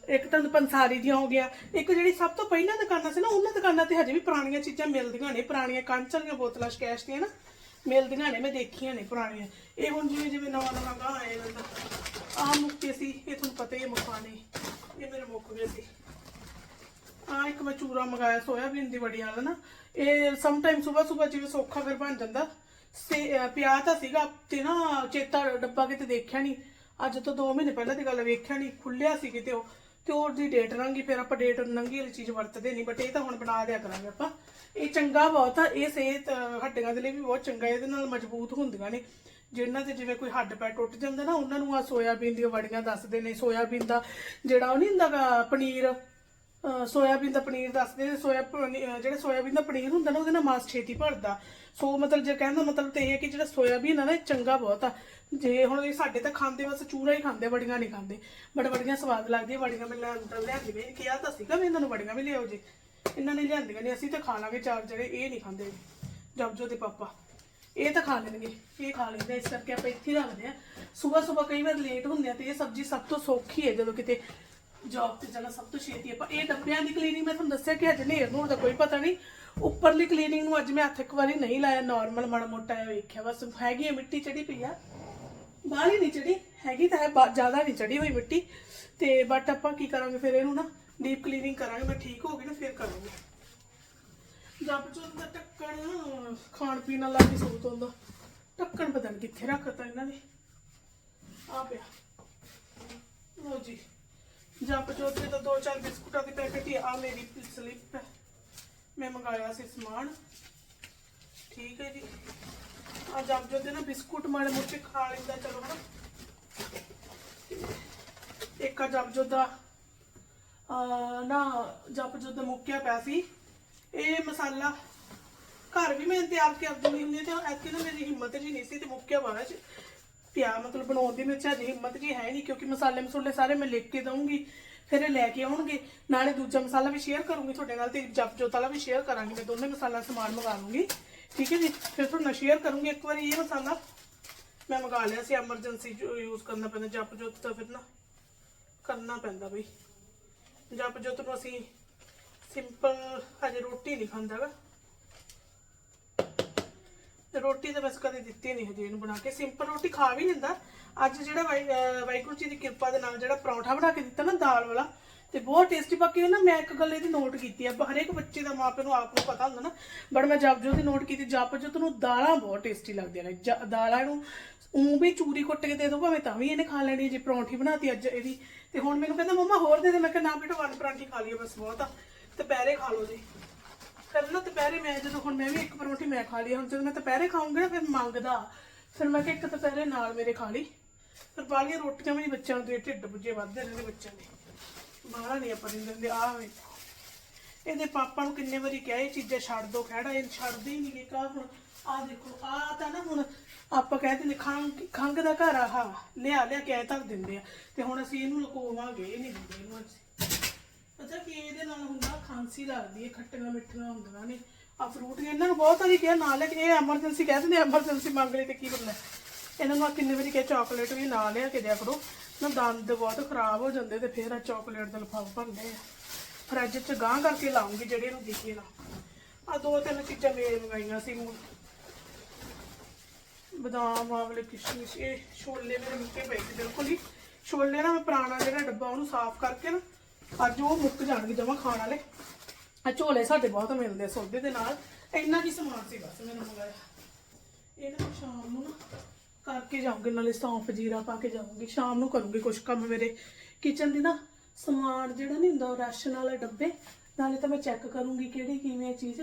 ਇੱਕ ਤਾਂ ਪੰਸਾਰੀ ਦੀਆਂ ਹੋ ਗਿਆ। ਇੱਕ ਜਿਹੜੀ ਸਭ ਤੋਂ ਪਹਿਲਾਂ ਦੁਕਾਨਾਂ ਸੀ ਨਾ, ਉਹਨਾਂ ਦੁਕਾਨਾਂ ਤੇ ਹਜੇ ਵੀ ਪੁਰਾਣੀਆਂ ਚੀਜ਼ਾਂ ਮਿਲਦੀਆਂ ਨੇ। ਪੁਰਾਣੀਆਂ ਕੰਚ ਵਾਲੀਆਂ ਬੋਤਲਾਂ ਸ਼ਕੈਸ਼ ਦੀਆਂ ਨਾ, ਮਿਲਦੀਆਂ ਨੇ, ਮੈਂ ਦੇਖੀਆਂ ਨੇ ਪੁਰਾਣੀਆਂ। ਇਹ ਹੁਣ ਜਿਵੇਂ ਜਿਵੇਂ ਨਵਾਂ ਨਵਾਂ ਗਾਹ ਆਏ ਨੇ ਆ ਮੁੱਕੇ ਸੀ, ਇਹ ਤੁਹਾਨੂੰ ਪਤਾ ਹੀ ਹੈ ਇਹ ਮੇਰੇ ਮੁੱਕ ਗਏ ਸੀ। ਆ ਇੱਕ ਮੈਂ ਚੂਰਾ ਮੰਗਾਇਆ ਸੋਇਆਬੀਨ ਦੀ ਵੜੀ ਵਾਲਾ ਨਾ। ਇਹ ਸਮ ਟਾਈਮ ਸਵੇਰ ਸਵੇਰ ਜਿਵੇਂ ਸੌਖਾ ਫਿਰ ਬਣ ਜਾਂਦਾ। ਸੇ ਪਿਆ ਤਾਂ ਸੀਗਾ, ਤੇ ਨਾ ਚੇਤਾ ਡੱਬਾ ਕਿਤੇ ਦੇਖਿਆ ਨਹੀਂ ਅੱਜ ਤੋਂ 2 ਮਹੀਨੇ ਪਹਿਲਾਂ ਦੀ ਗੱਲ ਵੇਖਿਆ ਨਹੀਂ ਖੁੱਲਿਆ ਸੀ ਕਿਤੇ ਉਹ। ਤੇ ਦੀ ਡੇਟ ਲੰਗੀ ਫਿਰ ਆਪਾਂ ਡੇਟ ਨੰਗੀ ਵਾਲੀ ਚੀਜ਼ ਵਰਤਦੇ ਨਹੀਂ ਬਟ ਇਹ ਤਾਂ ਹੁਣ ਬਣਾ ਦਿਆ ਕਰਾਂਗੇ ਆਪਾਂ। ਇਹ ਚੰਗਾ ਬਹੁਤ ਆ ਇਹ ਸਿਹਤ ਅਹ, ਹੱਡੀਆਂ ਦੇ ਲਈ ਵੀ ਬਹੁਤ ਚੰਗਾ ਇਹਦੇ ਨਾਲ ਮਜ਼ਬੂਤ ਹੁੰਦੀਆਂ ਨੇ। ਜਿਹਨਾਂ ਦੇ ਜਿਵੇਂ ਕੋਈ ਹੱਡ ਪੈ ਟੁੱਟ ਜਾਂਦਾ ਨਾ ਉਹਨਾਂ ਨੂੰ ਆ ਸੋਇਆਬੀਨ ਦੀਆਂ ਵੜੀਆਂ ਦੱਸਦੇ ਨੇ ਸੋਇਆਬੀਨ ਦਾ ਜਿਹੜਾ ਉਹ ਨਹੀਂ ਹੁੰਦਾ ਗਾ ਪਨੀਰ। ਸੋਇਆਬੀਨ ਦਾ ਪਨੀਰ ਦੱਸਦੇ ਨੇ, ਸੋਇਆ ਜਿਹੜਾ ਸੋਇਆਬੀਨ ਦਾ ਪਨੀਰ ਹੁੰਦਾ ਨਾ, ਉਹਦੇ ਨਾਲ ਮਾਸ ਛੇਤੀ ਭਰਦਾ। ਸੋ ਮਤਲਬ ਜੇ ਕਹਿੰਦਾ ਮਤਲਬ ਤੇ ਇਹ ਹੈ ਕਿ ਜਿਹੜਾ ਸੋਇਆਬੀਨ ਆ ਨਾ, ਇਹ ਚੰਗਾ ਬਹੁਤ ਆ। ਜੇ ਹੁਣ ਇਹ ਸਾਡੇ ਤਾਂ ਖਾਂਦੇ ਬਸ ਚੂਰਾ ਹੀ ਖਾਂਦੇ, ਵੜੀਆਂ ਨਹੀਂ ਖਾਂਦੇ। ਬਟ ਵੜੀਆਂ ਸਵਾਦ ਲੱਗਦੀਆਂ, ਵੜੀਆਂ ਮੈਂ ਅੰਦਰ ਲਿਆਂਦੀ ਮੈਂ ਕਿਹਾ ਤਾਂ ਸੀਗਾ ਵੀ ਇਹਨਾਂ ਨੂੰ ਵੜੀਆਂ ਵੀ ਲਿਆਓ ਜੀ। ਇਹਨਾਂ ਨੇ ਲਿਆਂਦੀਆਂ ਨਹੀਂ ਅਸੀਂ ਤਾਂ ਖਾ ਲਾਂਗੇ ਚਾਰ ਜਿਹੜੇ ਇਹ ਨਹੀਂ ਖਾਂਦੇ। ਜਬਜੋ ਦੇ ਪਾਪਾ। ਇਹ ਤਾਂ ਖਾ ਲੈਣਗੇ, ਇਹ ਖਾ ਲੈਂਦੇ ਇਸ ਕਰਕੇ ਆਪਾਂ ਇੱਥੇ ਰੱਖਦੇ ਆ। ਸਵੇਰ ਸਵੇਰ ਕਈ ਵਾਰ ਲੇਟ ਹੁੰਦੇ ਆ ਤੇ ਇਹ ਸਬਜ਼ੀ ਸਭ ਤੋਂ ਸੌਖੀ ਹੈ ਜਦੋਂ ਕਿਤੇ ਜੌਬ ਤੇ ਜਾਣਾ ਸਭ ਤੋਂ ਛੇਤੀ। ਆਪਾਂ ਇਹ ਡੱਬਿਆਂ ਦੀ ਕਲੀਨਿੰਗ ਮੈਂ ਤੁਹਾਨੂੰ ਦੱਸਿਆ ਕਿ ਅੱਜ ਨੇਰ ਨੂੰ ਦਾ ਕੋਈ ਪਤਾ ਨਹੀਂ। ਉੱਪਰਲੀ ਕਲੀਨਿੰਗ ਨੂੰ ਅੱਜ ਮੈਂ ਹੱਥ ਇੱਕ ਵਾਰੀ ਨਹੀਂ ਲਾਇਆ ਨਾਰਮਲ ਮਾੜਾ ਮੋਟਾ ਜਿਹਾ ਵੇਖਿਆ। ਬਸ ਹੈਗੀ ਹੈ ਮਿੱਟੀ ਚੜੀ ਪਈ ਆ। ਬਾਹਲੀ ਨਹੀਂ ਚੜੀ ਹੈਗੀ ਤਾਂ ਹੈ ਜ਼ਿਆਦਾ ਨਹੀਂ ਚੜੀ ਹੋਈ ਮਿੱਟੀ। ਤੇ ਬਟ ਆਪਾਂ ਕੀ ਕਰਾਂਗੇ ਫਿਰ, ਇਹਨੂੰ ਨਾ ਡੀਪ ਕਲੀਨਿੰਗ ਕਰਾਂਗੇ। ਮੈਂ ਠੀਕ ਹੋ ਗਈ ਨਾ, ਫਿਰ ਕਰਾਂਗੇ। ਜਦ ਚੋਂ ਦਾ ਢੱਕਣ, ਖਾਣ ਪੀਣ ਵਾਲਾ ਵੀ ਸੂਤ ਹੁੰਦਾ ਢੱਕਣ ਪਤਾ ਨਹੀਂ ਕਿੱਥੇ ਰੱਖਤਾ ਇਹਨਾਂ ਨੇ। ਆ ਪਿਆ। ਲੋ ਜੀ। ਜੱਪ ਚੋਥੇ ਤਾਂ ਦੋ ਚਾਰ ਬਿਸਕੁਟਾਂ ਦੀ ਪੈਕੇਟ ਹੀ ਆ, ਮੇਰੀ ਸਲਿੱਪ ਹੈ। ਮੈਂ ਮੰਗਾਇਆ ਸੀ ਸਮਾਨ। ਠੀਕ ਹੈ ਜੀ। ਆ ਜੱਪ ਜੋਤੇ ਨਾ ਬਿਸਕੁਟ ਮਾੜੇ ਮੋਟੇ ਖਾ ਲੈਂਦਾ, ਚਲੋ ਹਨਾ। ਇੱਕ ਆ ਜੱਪ ਜੋਦਾ ਆ, ਨਾ ਜੱਪ ਜੋਦਾ ਮੁੱਕਿਆ ਪਿਆ ਸੀ। ਇਹ ਮਸਾਲਾ ਘਰ ਵੀ ਮੈਂ ਤਿਆਰ ਕੇ ਹੁੰਦੀ ਤੇ ਐਤਕੀ ਨਾ ਮੇਰੀ ਹਿੰਮਤ ਜੀ ਨਹੀਂ ਸੀ ਤੇ ਮੁੱਕਿਆ ਬਾਅਦ ਚ। ਪਿਆ, ਮਤਲਬ ਬਣਾਉਣ ਦੀ ਮੇਰੇ ਚ ਅਜੇ ਹਿੰਮਤ ਜੀ ਹੈ ਨਹੀਂ, ਕਿਉਂਕਿ ਮਸਾਲੇ ਮਸੂਲੇ ਸਾਰੇ ਮੈਂ ਲਿਖ ਕੇ ਦਊਂਗੀ, ਫਿਰ ਇਹ ਲੈ ਕੇ ਆਉਣਗੇ। ਨਾਲੇ ਦੂਜਾ ਮਸਾਲਾ ਵੀ ਸ਼ੇਅਰ ਕਰੂੰਗੀ ਤੁਹਾਡੇ ਨਾਲ ਤੇ ਜਪ ਜੋਤ ਵਾਲਾ ਵੀ ਸ਼ੇਅਰ ਕਰਾਂਗੀ, ਮੈਂ ਦੋਨੇ ਮਸਾਲਾ ਸਮਾਨ ਮੰਗਾ ਲੂੰਗੀ ਠੀਕ ਹੈ ਜੀ? ਫਿਰ ਤੁਹਾਨੂੰ ਨਾਲ ਸ਼ੇਅਰ ਕਰੂੰਗੀ, ਇੱਕ ਵਾਰੀ ਇਹ ਮਸਾਲਾ। ਮੈਂ ਮੰਗਾ ਲਿਆ ਸੀ ਐਮਰਜੈਂਸੀ ਯੂਜ਼ ਕਰਨਾ ਪੈਂਦਾ ਜਪ ਜੋਤ ਤਾਂ ਫਿਰ ਨਾ ਕਰਨਾ ਪੈਂਦਾ ਬਈ। ਜਪ ਜੋਤ ਨੂੰ ਅਸੀਂ ਸਿੰਪਲ ਹਜੇ ਰੋਟੀ ਨਹੀਂ ਖਾਂਦਾ ਤੇ ਰੋਟੀ ਤਾਂ ਬਸ ਕਦੇ ਦਿੱਤੀ ਨਹੀਂ ਹਜੇ ਇਹਨੂੰ ਬਣਾ ਕੇ। ਸਿੰਪਲ ਰੋਟੀ ਖਾ ਵੀ ਲੈਂਦਾ। ਅੱਜ ਜਿਹੜਾ ਵਾਹਿਗੁਰੂ ਜੀ ਦੀ ਕਿਰਪਾ ਦੇ ਨਾਲ ਜਿਹੜਾ ਪਰੌਂਠਾ ਬਣਾ ਕੇ ਦਿੱਤਾ ਨਾ ਦਾਲ ਵਾਲਾ, ਤੇ ਬਹੁਤ ਟੇਸਟੀ ਬਾਕੀ ਨਾ ਮੈਂ ਇੱਕ ਗੱਲ ਇਹਦੀ ਨੋਟ ਕੀਤੀ ਆ। ਹਰੇਕ ਬੱਚੇ ਦਾ ਮਾਪੇ ਨੂੰ ਆਪ ਨੂੰ ਪਤਾ ਹੁੰਦਾ ਨਾ ਬਟ ਮੈਂ ਜਪਜੋਤ ਦੀ ਨੋਟ ਕੀਤੀ, ਜਪਜੋਤ ਨੂੰ ਦਾਲਾਂ ਬਹੁਤ ਟੇਸਟੀ ਲੱਗਦੀਆਂ ਨੇ। ਦਾਲਾਂ ਨੂੰ ਉਂ ਵੀ ਚੂਰੀ ਕੁੱਟ ਕੇ ਦੇ ਦੋ, ਭਾਵੇਂ ਤਾਂ ਵੀ ਇਹਨੇ ਖਾ ਲੈਣੀ ਹੈ। ਜੇ ਪਰੌਂਠੀ ਬਣਾਤੀ ਅੱਜ ਇਹਦੀ। ਤੇ ਹੁਣ ਮੈਨੂੰ ਕਹਿੰਦਾ, ਮੰਮਾ ਹੋਰ ਦੇ ਦੇ। ਮੈਂ ਕਿਹਾ, ਨਾ ਬੇਟਾ ਵਨ ਪਰਾਂਠੀ ਖਾ ਲਈਏ ਬਸ ਬਹੁਤ ਆ। ਤੇ ਪੈਰੇ ਖਾ ਲਓ ਜੀ। ਫਿਰ ਨਾ ਦੁਪਹਿਰੇ ਮੈਂ ਜਦੋਂ ਹੁਣ ਮੈਂ ਵੀ ਇੱਕ ਪਰੌਂਠੀ ਮੈਂ ਖਾ ਲਈ ਹੁਣ ਜਦੋਂ ਮੈਂ ਦੁਪਹਿਰੇ ਖਾਊਂਗੀ ਨਾ, ਫਿਰ ਮੰਗਦਾ। ਫਿਰ ਮੈਂ ਕਿਹਾ ਇੱਕ ਦੁਪਹਿਰੇ ਨਾਲ ਮੇਰੇ ਖਾ ਲਈ। ਫਿਰ ਬਾਲੀਆਂ ਰੋਟੀਆਂ ਵੀ ਨੀ ਬੱਚਿਆਂ ਨੂੰ ਦੇ, ਢਿੱਡ ਬੁੱਝੇ ਵੱਧਦੇ ਰਹਿੰਦੇ ਬੱਚਿਆਂ ਦੇ। ਬਾਹਲਾ ਨਹੀਂ ਆਪਾਂ ਦਿੰਦੇ ਦਿੰਦੇ ਆਹ ਵੇ। ਇਹਦੇ ਪਾਪਾ ਨੂੰ ਕਿੰਨੇ ਵਾਰੀ ਕਿਹਾ, ਇਹ ਚੀਜ਼ਾਂ ਛੱਡ ਦੋ ਖੜਾ ਇਹ ਛੱਡਦੇ ਹੀ ਨਹੀਂ ਕਾ ਹੁਣ, ਆਹ ਦੇਖੋ, ਆਹ ਤਾਂ ਨਾ ਹੁਣ ਆਪਾਂ ਕਹਿੰਦੇ ਨੇ ਖੰਗ ਖੰਗ ਦਾ ਘਰ ਆਹ, ਲਿਆ ਲਿਆ ਕੇ ਐ ਤੱਕ ਦਿੰਦੇ ਆ। ਤੇ ਹੁਣ ਅਸੀਂ ਇਹਨੂੰ ਲੁਕੋਵਾਂਗੇ, ਇਹ ਨਹੀਂ ਦਿੰਦੇ ਇਹਨੂੰ ਅਸੀਂ। ਪਤਾ ਕੀ ਇਹਦੇ ਨਾਲ ਹੁੰਦਾ? ਖਾਂਸੀ ਲੱਗਦੀ ਹੈ, ਖੱਟੀਆਂ ਮਿੱਠੀਆਂ ਹੁੰਦੀਆਂ ਨੇ। ਆ ਫਰੂਟੀਆਂ ਇਹਨਾਂ ਨੂੰ ਬਹੁਤ ਵਾਰੀ ਕਿਹਾ ਨਾਲ ਲੈ ਕੇ, ਇਹ ਐਮਰਜੈਂਸੀ ਕਹਿ ਦਿੰਦੇ ਐਮਰਜੈਂਸੀ ਮੰਗ ਲਈ ਤੇ ਕੀ ਬੰਦਾ ਇਹਨਾਂ ਨੂੰ ਆਹ ਕਿੰਨੇ ਵਾਰੀ ਕਿਹਾ ਚਾਕਲੇਟ ਵੀ ਨਾਲ ਲਿਆ ਕੇ ਦਿਆ ਕਰੋ। ਨਾ ਦੰਦ ਬਹੁਤ ਖਰਾਬ ਹੋ ਜਾਂਦੇ ਤੇ ਫਿਰ ਆ ਚਾਕਲੇਟ ਦਾ ਲਫਾਫਾ ਭਰਨੇ ਆ। ਫਰਿੱਜ 'ਚ ਗਾਂ ਕਰਕੇ ਲਾਉਂਗੀ ਜਿਹੜੇ ਇਹਨੂੰ ਦਿਖੇ ਨਾ। ਆ ਦੋ ਤਿੰਨ ਚੀਜ਼ਾਂ ਮੇਰੇ ਮੰਗਾਈਆਂ ਸੀ ਮੂਲ ਬਦਾਮ ਆਵਲੇ ਕਿਸ਼ਮਿਸ਼, ਇਹ ਛੋਲੇ ਮੇਰੇ ਮੁੱਕੇ ਪਏ ਸੀ, ਬਿਲਕੁਲ ਹੀ। ਛੋਲੇ ਨਾ ਮੈਂ ਪੁਰਾਣਾ ਜਿਹੜਾ ਡੱਬਾ, ਉਹਨੂੰ ਸਾਫ਼ ਕਰਕੇ ਨਾ ਅੱਜ ਉਹ ਮੁੱਕ ਜਾਣਗੇ ਜਮਾ ਖਾਣ ਵਾਲੇ। ਆ ਝੋਲੇ ਸਾਡੇ ਬਹੁਤ ਮਿਲਦੇ ਆ ਸੌਦੇ ਦੇ ਨਾਲ। ਇੰਨਾ ਕੀ ਸਮਾਨ ਸੀ ਬਸ ਮੈਨੂੰ ਮੰਗਾਇਆ। ਇਹ ਨਾ ਸ਼ਾਮ ਨੂੰ ਨਾ ਕਰਕੇ ਜਾਊਂਗੀ, ਨਾਲੇ ਸੌਂਫ, ਜੀਰਾ ਪਾ ਕੇ ਜਾਊਂਗੀ। ਸ਼ਾਮ ਨੂੰ ਕਰੂੰਗੀ ਕੁਝ ਕੰਮ ਮੇਰੇ। ਕਿਚਨ ਦੀ ਨਾ ਸਮਾਨ ਜਿਹੜਾ ਨਹੀਂ ਹੁੰਦਾ ਰਾਸ਼ਨ ਵਾਲੇ ਡੱਬੇ, ਨਾਲੇ ਤਾਂ ਮੈਂ ਚੈੱਕ ਕਰੂੰਗੀ ਕਿਹੜੀ ਕਿਵੇਂ ਚੀਜ਼।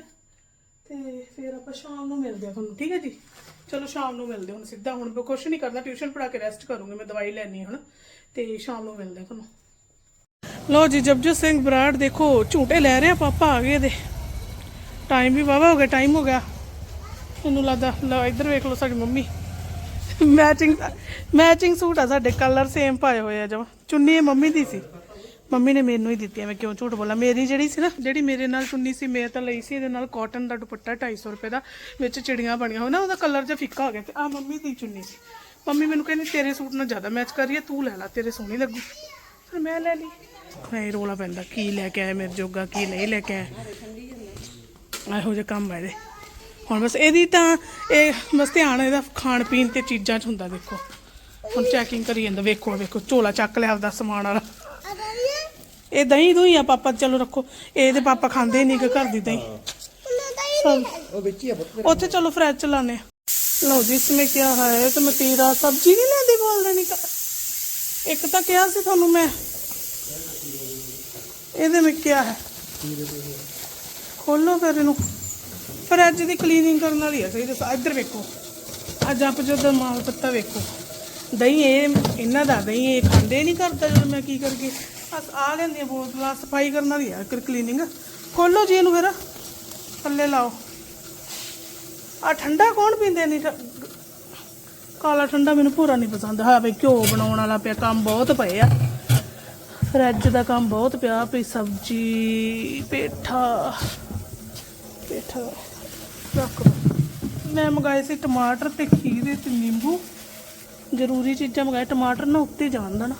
ਤੇ ਫਿਰ ਆਪਾਂ ਸ਼ਾਮ ਨੂੰ ਮਿਲਦੇ ਆ ਤੁਹਾਨੂੰ, ਠੀਕ ਹੈ ਜੀ? ਚਲੋ ਸ਼ਾਮ ਨੂੰ ਮਿਲਦੇ ਹੁਣ ਸਿੱਧਾ। ਹੁਣ ਮੈਂ ਕੁਛ ਨਹੀਂ ਕਰਦਾ ਟਿਊਸ਼ਨ ਪੜਾ ਕੇ ਰੈਸਟ ਕਰੂੰਗੀ, ਮੈਂ ਦਵਾਈ ਲੈਣੀ ਹੁਣ। ਤੇ ਸ਼ਾਮ ਨੂੰ ਮਿਲਦੇ ਆ ਤੁਹਾਨੂੰ। ਲੋ ਜੀ, ਜਪਜੋਤ ਸਿੰਘ ਬਰਾੜ ਦੇਖੋ, ਝੂਟੇ ਲੈ ਰਹੇ ਆ ਪਾਪਾ ਆ ਗਏ ਦੇ। ਟਾਈਮ ਵੀ ਵਾਵਾ ਹੋ ਗਿਆ ਟਾਈਮ ਹੋ ਗਿਆ। ਮੈਨੂੰ ਲੱਗਦਾ, ਲਓ, ਇੱਧਰ ਵੇਖ ਲਓ ਸਾਡੀ ਮੰਮੀ। ਮੈਚਿੰਗ ਮੈਚਿੰਗ ਸੂਟ ਆ ਸਾਡੇ ਕਲਰ ਸੇਮ ਪਾਏ ਹੋਏ ਆ ਜਮਾ। ਚੁੰਨੀ ਇਹ ਮੰਮੀ ਦੀ ਸੀ। ਮੰਮੀ ਨੇ ਮੈਨੂੰ ਹੀ ਦਿੱਤੀ ਮੈਂ ਕਿਉਂ ਝੂਠ ਬੋਲਾਂ? ਮੇਰੀ ਜਿਹੜੀ ਸੀ ਨਾ, ਜਿਹੜੀ ਮੇਰੇ ਨਾਲ ਚੁੰਨੀ ਸੀ, ਮੈਂ ਤਾਂ ਲਈ ਸੀ, ਇਹਦੇ ਨਾਲ ਕਾਟਨ ਦਾ ਦੁਪੱਟਾ 250 ਰੁਪਏ ਦਾ, ਵਿੱਚ ਚਿੜੀਆਂ ਬਣੀਆਂ ਹੋਈਆਂ, ਨਾ ਉਹਦਾ ਕਲਰ ਜਿਹਾ ਫਿੱਕਾ ਹੋ ਗਿਆ ਤੇ ਆ ਮੰਮੀ ਦੀ ਚੁੰਨੀ ਸੀ। ਮੰਮੀ ਮੈਨੂੰ ਕਹਿੰਦੀ, ਤੇਰੇ ਸੂਟ ਨਾਲ ਜ਼ਿਆਦਾ ਮੈਚ ਕਰ ਰਹੀ ਹੈ ਤੂੰ ਲੈ ਲੈ, ਤੇਰੇ ਸੋਹਣੀ ਲੱਗੂ। ਫਿਰ ਮੈਂ ਲੈ ਲਈ। ਐ ਰੋਲਾ ਪੈਂਦਾ, ਕੀ ਲੈ ਕੇ ਆਏ ਮੇਰੇ ਜੋਗਾ, ਕੀ ਨਹੀਂ ਲੈ ਕੇ ਆਇਆ। ਇਹੋ ਜਿਹਾ ਕੰਮ ਹੈ ਇਹਦੇ। ਹੁਣ ਬਸ ਇਹਦੀ ਤਾਂ ਇਹ ਬਸ ਧਿਆਨ ਇਹਦਾ ਖਾਣ ਪੀਣ ਤੇ ਚੀਜ਼ਾਂ 'ਚ ਹੁੰਦਾ ਦੇਖੋ। ਹੁਣ ਚੈਕਿੰਗ ਕਰੀ ਜਾਂਦਾ, ਵੇਖੋ ਵੇਖੋ, ਝੋਲਾ ਚੱਕ ਲਿਆ ਆਪਦਾ ਸਮਾਨ ਵਾਲਾ। ਇਹ ਦਹੀਂ ਦੂਈ ਆ ਪਾਪਾ, ਚਲੋ ਰੱਖੋ। ਇਹ ਤੇ ਪਾਪਾ ਖਾਂਦੇ ਨਹੀਂ ਕਿ ਘਰ ਦੀ ਦਹੀਂ। ਉਹ ਵਿੱਚ ਹੀ ਆ ਉੱਥੇ ਚਲੋ ਫ੍ਰੈਜ ਚਲਾਣੇ ਲਓ ਜੀ ਇਸਮੇ ਕੀ ਹੈ ਤੇ ਮਤੀਰਾ ਸਬਜ਼ੀ ਨਹੀਂ ਲੈਂਦੀ ਬੋਲਦੇ ਨਹੀਂ ਇੱਕ ਤਾਂ ਕਿਹਾ ਸੀ ਤੁਹਾਨੂੰ ਮੈਂ ਇਹਦੇ ਵਿੱਚ ਕੀ ਹੈ? ਖੋਲੋ ਫਿਰ ਇਹਨੂੰ। ਫਰਿੱਜ ਦੀ ਕਲੀਨਿੰਗ ਕਰਨ ਵਾਲੀ ਹੈ ਸਹੀ ਦੱਸਾਂ। ਇੱਧਰ ਵੇਖੋ। ਅੱਜ ਆਪ ਜਦੋਂ ਮਾਲ ਪੱਤਾ ਵੇਖੋ। ਦਹੀਂ ਇਹ, ਇਹਨਾਂ ਦਾ ਦਹੀਂ ਇਹ ਖਾਂਦੇ ਨਹੀਂ ਕਰਦਾ ਜਦੋਂ ਮੈਂ ਕੀ ਕਰਗੇ ਆ ਲੈਂਦੀਆਂ ਬੋਤਲਾਂ ਸਫ਼ਾਈ ਕਰਨ ਵਾਲੀ ਆ ਕਲੀਨਿੰਗ ਖੋਲੋ ਜੀ ਇਹਨੂੰ ਫਿਰ। ਥੱਲੇ ਲਾਓ। ਆ ਠੰਡਾ ਕੌਣ ਪੀਂਦੇ ਨਹੀਂ ਕਾਲਾ ਠੰਡਾ ਮੈਨੂੰ ਪੂਰਾ ਨਹੀਂ ਪਸੰਦ। ਹਾਂ ਬਈ ਘਿਓ ਬਣਾਉਣ ਵਾਲਾ ਪਿਆ, ਕੰਮ ਬਹੁਤ ਪਏ ਆ। ਫਰਿੱਜ ਦਾ ਕੰਮ ਬਹੁਤ ਪਿਆ ਪਈ ਸਬਜ਼ੀ, ਪੇਠਾ ਪੇਠਾ ਰੱਖ ਮੈਂ ਮੰਗਾਏ ਸੀ ਟਮਾਟਰ ਤੇ ਖੀਰੇ ਤੇ ਨਿੰਬੂ। ਜ਼ਰੂਰੀ ਚੀਜ਼ਾਂ ਮੰਗਾਏ, ਟਮਾਟਰ ਨਾ ਉੱਤੇ ਜਾਂਦਾ ਨਾ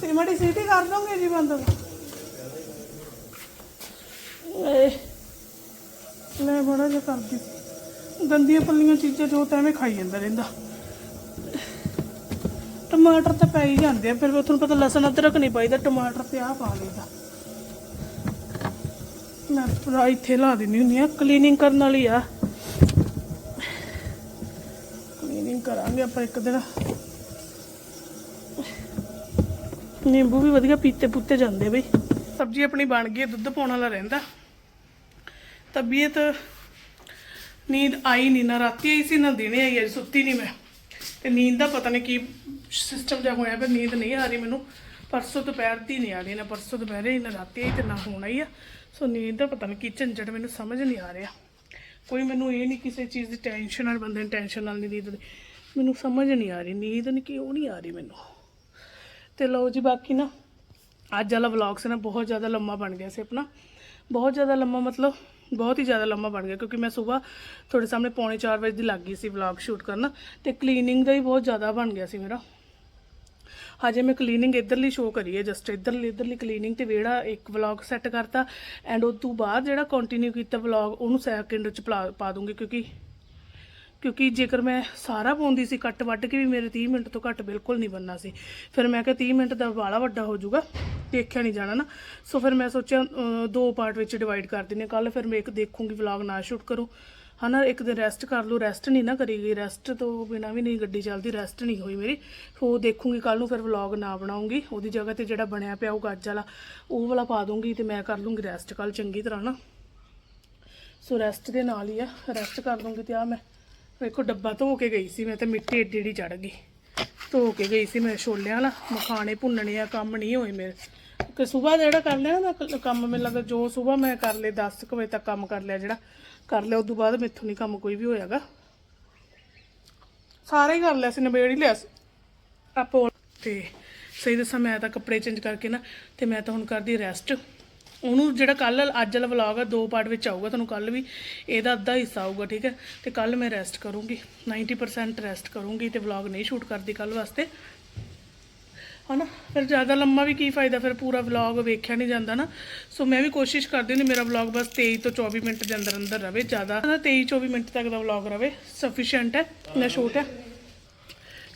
ਸਿਮੜੀ ਸੀਟੀ ਕਰ ਦੋਗੇ ਜੀ ਬੰਦ। ਏ ਮੈਂ ਬੜਾ ਜਿਹਾ ਕਰਦੀ ਗੰਦੀਆਂ ਪੱਲੀਆਂ ਚੀਜ਼ਾਂ ਜੋ ਤਾਂ ਐਵੇਂ ਖਾਈ ਜਾਂਦਾ ਰਹਿੰਦਾ। ਟਮਾਟਰ ਤਾਂ ਪੈ ਹੀ ਜਾਂਦੇ ਆ, ਫਿਰ ਵੀ ਤੁਹਾਨੂੰ ਪਤਾ ਲਸਣ ਅਦਰਕ ਨਹੀਂ ਪਾਈਦਾ, ਟਮਾਟਰ ਤੇ ਆ ਪਾ ਲਈਦਾ। ਮੈਂ ਪੂਰਾ ਇੱਥੇ ਲਾ ਦਿੰਦੀ ਹੁੰਦੀ ਆ ਕਲੀਨਿੰਗ ਕਰਨ ਵਾਲੀ ਆ। ਕਲੀਨਿੰਗ ਕਰਾਂਗੇ ਆਪਾਂ ਇੱਕ ਦਿਨ। ਨਿੰਬੂ ਵੀ ਵਧੀਆ ਪੀਤੇ ਪੁੱਤੇ ਜਾਂਦੇ ਬਈ। ਸਬਜ਼ੀ ਆਪਣੀ ਬਣ ਗਈ ਦੁੱਧ ਪਾਉਣ ਵਾਲਾ ਰਹਿੰਦਾ। ਤਬੀਅਤ ਨੀਂਦ ਆਈ ਨਹੀਂ ਨਾ ਰਾਤੀ ਆਈ ਸੀ, ਨਾ ਦਿਨੇ ਆਈ, ਅੱਜ ਸੁੱਤੀ ਨਹੀਂ ਮੈਂ। ਤੇ ਨੀਂਦ ਦਾ ਪਤਾ ਨਹੀਂ ਕੀ ਸਿਸਟਮ ਜਿਹਾ ਹੋਇਆ ਪਰ ਨੀਂਦ ਨਹੀਂ ਆ ਰਹੀ ਮੈਨੂੰ। ਪਰਸੋਂ ਦੁਪਹਿਰ ਦੀ ਨਹੀਂ ਆ ਰਹੀ, ਨਾ ਪਰਸੋਂ ਦੁਪਹਿਰੇ, ਨਾ ਰਾਤੀ ਆਈ ਤੇ ਨਾ ਹੁਣ ਆਈ ਆ। ਸੋ ਨੀਂਦ ਦਾ ਪਤਾ ਨਹੀਂ ਕੀ ਝੰਜਟ ਮੈਨੂੰ ਸਮਝ ਨਹੀਂ ਆ ਰਿਹਾ। ਕੋਈ ਮੈਨੂੰ ਇਹ ਨਹੀਂ ਕਿਸੇ ਚੀਜ਼ ਦੀ ਟੈਨਸ਼ਨ ਨਾਲ, ਬੰਦੇ ਨੂੰ ਟੈਨਸ਼ਨ ਨਾਲ ਨਹੀਂ ਨੀਂਦ ਮੈਨੂੰ ਸਮਝ ਨਹੀਂ ਆ ਰਹੀ, ਨੀਂਦ ਨਹੀਂ ਕਿਉਂ ਨਹੀਂ ਆ ਰਹੀ ਮੈਨੂੰ। ਤੇ ਲਓ ਜੀ, ਬਾਕੀ ਨਾ, ਅੱਜ ਵਾਲਾ ਵਲੌਗ ਸੀ ਨਾ, ਬਹੁਤ ਜ਼ਿਆਦਾ ਲੰਮਾ ਬਣ ਗਿਆ ਸੀ ਆਪਣਾ। ਬਹੁਤ ਜ਼ਿਆਦਾ ਲੰਮਾ ਮਤਲਬ, ਬਹੁਤ ਹੀ ਜ਼ਿਆਦਾ ਲੰਮਾ ਬਣ ਗਿਆ, ਕਿਉਂਕਿ ਮੈਂ ਸਵੇਰ ਤੁਹਾਡੇ ਸਾਹਮਣੇ ਪੌਣੇ 4 ਵਜੇ ਦੀ ਲੱਗ ਗਈ ਸੀ ਵਲੌਗ ਸ਼ੂਟ ਕਰਨਾ। ਤੇ ਕਲੀਨਿੰਗ ਦਾ ਹੀ ਬਹੁਤ ਜ਼ਿਆਦਾ ਬਣ ਗਿਆ ਸੀ ਮੇਰਾ। ਹਜੇ ਮੈਂ ਕਲੀਨਿੰਗ ਇਧਰਲੀ ਸ਼ੋ ਕਰੀ ਹੈ ਜਸਟ ਇਧਰਲੀ ਇਧਰਲੀ ਕਲੀਨਿੰਗ ਤੇ ਵਿਹੜਾ ਇੱਕ ਵਲੌਗ ਸੈੱਟ ਕਰਤਾ ਐਂਡ ਉਸ ਤੋਂ ਬਾਅਦ ਜਿਹੜਾ ਕੰਟੀਨਿਊ ਕੀਤਾ ਵਲੌਗ ਉਹਨੂੰ ਸੈਕਿੰਡ ਚ ਪਲਾ- ਪਾ ਦੂੰਗੀ ਕਿਉਂਕਿ ਕਿਉਂਕਿ ਜੇਕਰ ਮੈਂ ਸਾਰਾ ਪਾਉਂਦੀ ਸੀ, ਕੱਟ ਵੱਢ ਕੇ ਵੀ ਮੇਰੇ 30 ਮਿੰਟ ਤੋਂ ਘੱਟ ਬਿਲਕੁਲ ਨਹੀਂ ਬੰਨਾ ਸੀ। ਫਿਰ ਮੈਂ ਕਿਹਾ 30 ਮਿੰਟ ਦਾ ਵਾਲਾ ਵੱਡਾ ਹੋ ਜਾਊਗਾ, ਦੇਖਿਆ ਨਹੀਂ ਜਾਣਾ ਨਾ। ਸੋ ਫਿਰ ਮੈਂ ਸੋਚਿਆ ਦੋ ਪਾਰਟ ਵਿੱਚ ਡਿਵਾਈਡ ਕਰ ਦਿੰਨੇ ਕੱਲ ਫਿਰ ਮੈਂ ਇੱਕ ਦੇਖੂੰਗੀ ਵਲੌਗ ਨਾ ਸ਼ੂਟ ਕਰੂੰ। ਹਨਾ, ਇੱਕ ਦਿਨ ਰੈਸਟ ਕਰ ਲਓ ਰੈਸਟ ਨਹੀਂ ਨਾ ਕਰੀ ਗਈ ਰੈਸਟ ਤੋਂ ਬਿਨਾ ਵੀ ਨਹੀਂ ਗੱਡੀ ਚੱਲਦੀ ਰੈਸਟ ਨਹੀਂ ਹੋਈ ਮੇਰੀ। ਉਹ ਦੇਖੂੰਗੀ ਕੱਲ ਨੂੰ ਫਿਰ ਵਲੌਗ ਨਾ ਬਣਾਉਂਗੀ, ਉਹਦੀ ਜਗ੍ਹਾ ਤੇ ਜਿਹੜਾ ਬਣਿਆ ਪਿਆ ਉਹ ਅੱਜ ਵਾਲਾ, ਉਹ ਵਾਲਾ ਪਾ ਦੂੰਗੀ ਤੇ ਮੈਂ ਕਰ ਲੂੰਗੀ ਰੈਸਟ ਕੱਲ ਚੰਗੀ ਤਰ੍ਹਾਂ ਨਾ। ਸੋ ਰੈਸਟ ਦੇ ਨਾਲ ਹੀ ਆ ਰੈਸਟ ਕਰ ਦੂੰਗੀ ਤੇ ਆ ਮੈਂ, ਵੇਖੋ ਡੱਬਾ ਧੋ ਕੇ ਗਈ ਸੀ ਮੈਂ ਤੇ ਮਿੱਟੀ ਏਡੀ ਏਡੀ ਚੜ ਗਈ। ਧੋ ਕੇ ਗਈ ਸੀ ਮੈਂ ਛੋਲਿਆਂ ਵਾਲਾ, ਮਖਾਣੇ ਭੁੰਨਣੇ ਆ, ਕੰਮ ਨਹੀਂ ਹੋਏ ਮੇਰੇ। ਕਿ ਸਵੇਰ ਜਿਹੜਾ ਕਰ ਲਿਆ ਨਾ ਕ- ਕੰਮ ਮੈਨੂੰ ਲੱਗਦਾ ਜੋ ਸਵੇਰ ਮੈਂ ਕਰ ਲਏ 10 ਕੁ ਵਜੇ ਤੱਕ ਕੰਮ ਕਰ ਲਿਆ ਜਿਹੜਾ, ਕਰ ਲਿਆ ਉਸ ਤੋਂ ਬਾਅਦ ਮੈਥੋਂ ਨਹੀਂ ਕੰਮ ਕੋਈ ਵੀ ਹੋਇਆਗਾ। ਸਾਰਾ ਹੀ ਕਰ ਲਿਆ ਸੀ, ਨਿਬੇੜ ਹੀ ਲਿਆ ਸੀ। ਆਪੋ ਤੇ ਸਹੀ ਦੱਸਾਂ, ਮੈਂ ਤਾਂ ਕੱਪੜੇ ਚੇਂਜ ਕਰਕੇ ਨਾ, ਤੇ ਮੈਂ ਤਾਂ ਹੁਣ ਕਰਦੀ ਰੈਸਟ ਉਹਨੂੰ ਜਿਹੜਾ ਕੱਲ, ਅੱਜ ਵਾਲਾ ਵਲੌਗ ਆ, ਦੋ ਪਾਰਟ ਵਿੱਚ ਆਊਗਾ, ਤੁਹਾਨੂੰ ਕੱਲ ਵੀ ਇਹਦਾ ਅੱਧਾ ਹਿੱਸਾ ਆਊਗਾ, ਠੀਕ ਹੈ? ਤੇ ਕੱਲ ਮੈਂ ਰੈਸਟ ਕਰੂੰਗੀ। 90% ਰੈਸਟ ਕਰੂੰਗੀ ਤੇ ਵਲੌਗ ਨਹੀਂ ਸ਼ੂਟ ਕਰਦੀ ਕੱਲ ਵਾਸਤੇ। ਹਨਾ? ਫਿਰ ਜ਼ਿਆਦਾ ਲੰਮਾ ਵੀ ਕੀ ਫਾਇਦਾ? ਫਿਰ ਪੂਰਾ ਵਲੌਗ ਵੇਖਿਆ ਨਹੀਂ ਜਾਂਦਾ ਨਾ। ਸੋ ਮੈਂ ਵੀ ਕੋਸ਼ਿਸ਼ ਕਰਦੀ ਹਾਂ ਮੇਰਾ ਵਲੌਗ ਬਸ 23 ਤੋਂ 24 ਮਿੰਟ ਦੇ ਅੰਦਰ ਅੰਦਰ ਰਵੇ ਜ਼ਿਆਦਾ। ਨਾ 23 24 ਮਿੰਟ ਤੱਕ ਦਾ ਵਲੌਗ ਰਵੇ। ਸਫੀਸ਼ੀਐਂਟ ਹੈ। ਨਾ ਛੋਟ ਹੈ।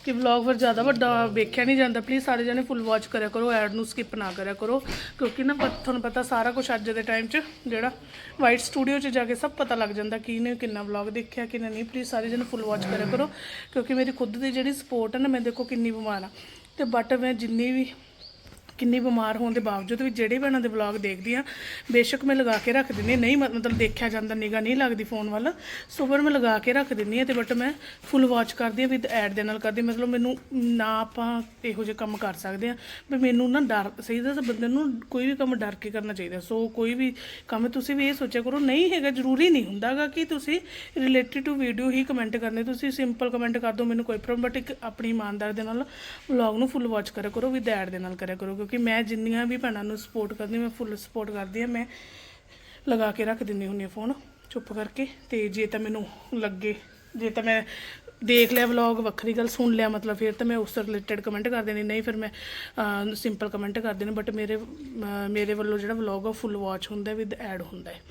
ਕਿ ਵਲੌਗ ਫਿਰ ਜ਼ਿਆਦਾ ਵੱਡਾ ਵੇਖਿਆ ਨਹੀਂ ਜਾਂਦਾ। ਪਲੀਜ਼ ਸਾਰੇ ਜਣੇ ਫੁੱਲ ਵਾਚ ਕਰਿਆ ਕਰੋ। ਐਡ ਨੂੰ ਸਕਿਪ ਨਾ ਕਰਿਆ ਕਰੋ। ਕਿਉਂਕਿ ਨਾ ਤੁਹਾਨੂੰ ਪਤਾ ਸਾਰਾ ਕੁਝ ਅੱਜ ਦੇ ਟਾਈਮ 'ਚ ਜਿਹੜਾ ਵਾਈਟ ਸਟੂਡੀਓ 'ਚ ਜਾ ਕੇ ਸਭ ਪਤਾ ਲੱਗ ਜਾਂਦਾ ਕਿ ਇਹਨੇ ਕਿੰਨਾ ਵਲੌਗ ਦੇਖਿਆ, ਕਿੰਨਾ ਨਹੀਂ। ਪਲੀਜ਼ ਸਾਰੇ ਜਣੇ ਫੁੱਲ ਵਾਚ ਕਰਿਆ ਕਰੋ। ਕਿਉਂਕਿ ਮੇਰੀ ਖੁਦ ਦੀ ਜਿਹੜੀ ਸਪੋਰਟ ਹੈ ਨਾ, ਮੈਂ ਦੇਖੋ ਕਿੰਨੀ ਬਿਮਾਰ ਆ ਤੇ ਬਟ ਮੈਂ ਜਿੰਨੀ ਵੀ ਕਿੰਨੀ ਬਿਮਾਰ ਹੋਣ ਦੇ ਬਾਵਜੂਦ ਵੀ ਜਿਹੜੇ ਵੀ ਭੈਣਾਂ ਦੇ ਵਲੌਗ ਦੇਖਦੀ ਆ ਬੇਸ਼ੱਕ ਮੈਂ ਲਗਾ ਕੇ ਰੱਖ ਦਿੰਦੀ ਹਾਂ। ਨਹੀਂ ਮ- ਮਤਲਬ ਦੇਖਿਆ ਜਾਂਦਾ ਨਿਗਾ ਨਹੀਂ ਲੱਗਦੀ ਫੋਨ ਵੱਲ। ਸੋ ਪਰ ਮੈਂ ਲਗਾ ਕੇ ਰੱਖ ਦਿੰਦੀ ਆ ਤੇ ਬਟ ਮੈਂ ਫੁੱਲ ਵਾਚ ਕਰਦੀ ਆ ਵਿਦ ਐਡ ਦੇ ਨਾਲ ਕਰਦੀ ਹਾਂ। ਮਤਲਬ ਮੈਨੂੰ ਨਾ ਆਪਾਂ ਇਹੋ ਜਿਹੇ ਕੰਮ ਕਰ ਸਕਦੇ ਆ ਵੀ ਮੈਨੂੰ ਨਾ ਡਰ, ਸਹੀ ਦੱਸਾਂ, ਬੰਦੇ ਨੂੰ ਕੋਈ ਵੀ ਕੰਮ ਡਰ ਕੇ ਕਰਨਾ ਚਾਹੀਦਾ। ਸੋ ਕੋਈ ਵੀ ਕੰਮ ਤੁਸੀਂ ਵੀ ਇਹ ਸੋਚਿਆ ਕਰੋ, ਨਹੀਂ ਹੈਗਾ, ਜ਼ਰੂਰੀ ਨਹੀਂ ਹੁੰਦਾਗਾ ਕਿ ਤੁਸੀਂ ਰਿਲੇਟਡ ਟੂ ਵੀਡੀਓ ਹੀ ਕਮੈਂਟ ਕਰਨੇ। ਤੁਸੀਂ ਸਿੰਪਲ ਕਮੈਂਟ ਕਰ ਦਿਓ, ਮੈਨੂੰ ਕੋਈ ਪ੍ਰੋਬਲਮ ਬਟ ਇੱਕ ਆਪਣੀ ਇਮਾਨਦਾਰ ਦੇ ਨਾਲ ਵਲੌਗ ਨੂੰ ਫੁੱਲ ਵਾਚ ਕਰਿਆ ਕਰੋ, ਵਿਦ ਐਡ ਦੇ ਨਾਲ ਕਰਿਆ ਕਰੋ ਕਿਉਂਕਿ ਕਿਉਂਕਿ ਮੈਂ ਜਿੰਨੀਆਂ ਵੀ ਭੈਣਾਂ ਨੂੰ ਸਪੋਰਟ ਕਰਦੀ ਮੈਂ ਫੁੱਲ ਸਪੋਰਟ ਕਰਦੀ ਆ ਮੈਂ ਲਗਾ ਕੇ ਰੱਖ ਦਿੰਦੀ ਹੁੰਦੀ ਹਾਂ ਫੋਨ ਚੁੱਪ ਕਰਕੇ। ਤੇ ਜੇ ਤਾਂ ਮੈਨੂੰ ਲੱਗੇ, ਜੇ ਤਾਂ ਮੈਂ ਦੇਖ ਲਿਆ ਵਲੌਗ ਵੱਖਰੀ ਗੱਲ ਸੁਣ ਲਿਆ ਮਤਲਬ ਫਿਰ ਤਾਂ ਮੈਂ ਉਸ ਰਿਲੇਟਡ ਕਮੈਂਟ ਕਰ ਦੇਣੀ ਨਹੀਂ ਫਿਰ ਮੈਂ ਸਿੰਪਲ ਕਮੈਂਟ ਕਰ ਦੇਣੀ ਬਟ ਮੇਰੇ ਮੇਰੇ ਵੱਲੋਂ ਜਿਹੜਾ ਵਲੌਗ ਆ ਫੁੱਲ ਵਾਚ ਹੁੰਦਾ ਵਿਦ ਐਡ ਹੁੰਦਾ ਹੈ।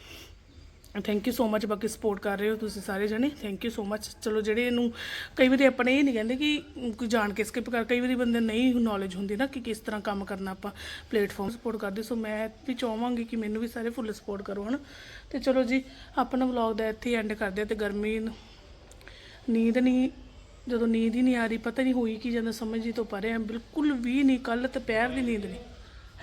ਥੈਂਕ ਯੂ ਸੋ ਮੱਚ ਬਾਕੀ ਸਪੋਰਟ ਕਰ ਰਹੇ ਹੋ ਤੁਸੀਂ ਸਾਰੇ ਜਣੇ। ਥੈਂਕ ਯੂ ਸੋ ਮੱਚ ਚਲੋ ਜਿਹੜੇ ਇਹਨੂੰ ਕਈ ਵਾਰੀ ਆਪਣੇ ਇਹ ਨਹੀਂ ਕਹਿੰਦੇ ਕਿ ਕੋਈ ਜਾਣ ਕੇ ਸਕਿਪ ਕਰ, ਕਈ ਵਾਰੀ ਬੰਦੇ ਨਹੀਂ ਨੌਲੇਜ ਹੁੰਦੀ ਨਾ ਕਿ ਕਿਸ ਤਰ੍ਹਾਂ ਕੰਮ ਕਰਨਾ ਆਪਾਂ ਪਲੇਟਫਾਰਮ ਸਪੋਰਟ ਕਰਦੇ। ਸੋ ਮੈਂ ਵੀ ਚਾਹਾਂਗੀ ਕਿ ਮੈਨੂੰ ਵੀ ਸਾਰੇ ਫੁੱਲ ਸਪੋਰਟ ਕਰੋ, ਹਨ। ਤੇ ਚਲੋ ਜੀ, ਆਪਣਾ ਵਲੌਗ ਦਾ ਇੱਥੇ ਐਂਡ ਕਰਦੇ ਹਾਂ ਤੇ ਗਰਮੀ ਨੀਂਦ ਨਹੀਂ ਜਦੋਂ ਨੀਂਦ ਹੀ ਨਹੀਂ ਆ ਰਹੀ, ਪਤਾ ਨਹੀਂ ਹੋਈ ਕੀ ਜਾਂਦਾ, ਸਮਝ ਹੀ ਤੋਂ ਪਰੇ ਆ। ਬਿਲਕੁਲ ਵੀ ਨਹੀਂ ਕੱਲ ਦੁਪਹਿਰ ਦੀ ਨੀਂਦ ਨਹੀਂ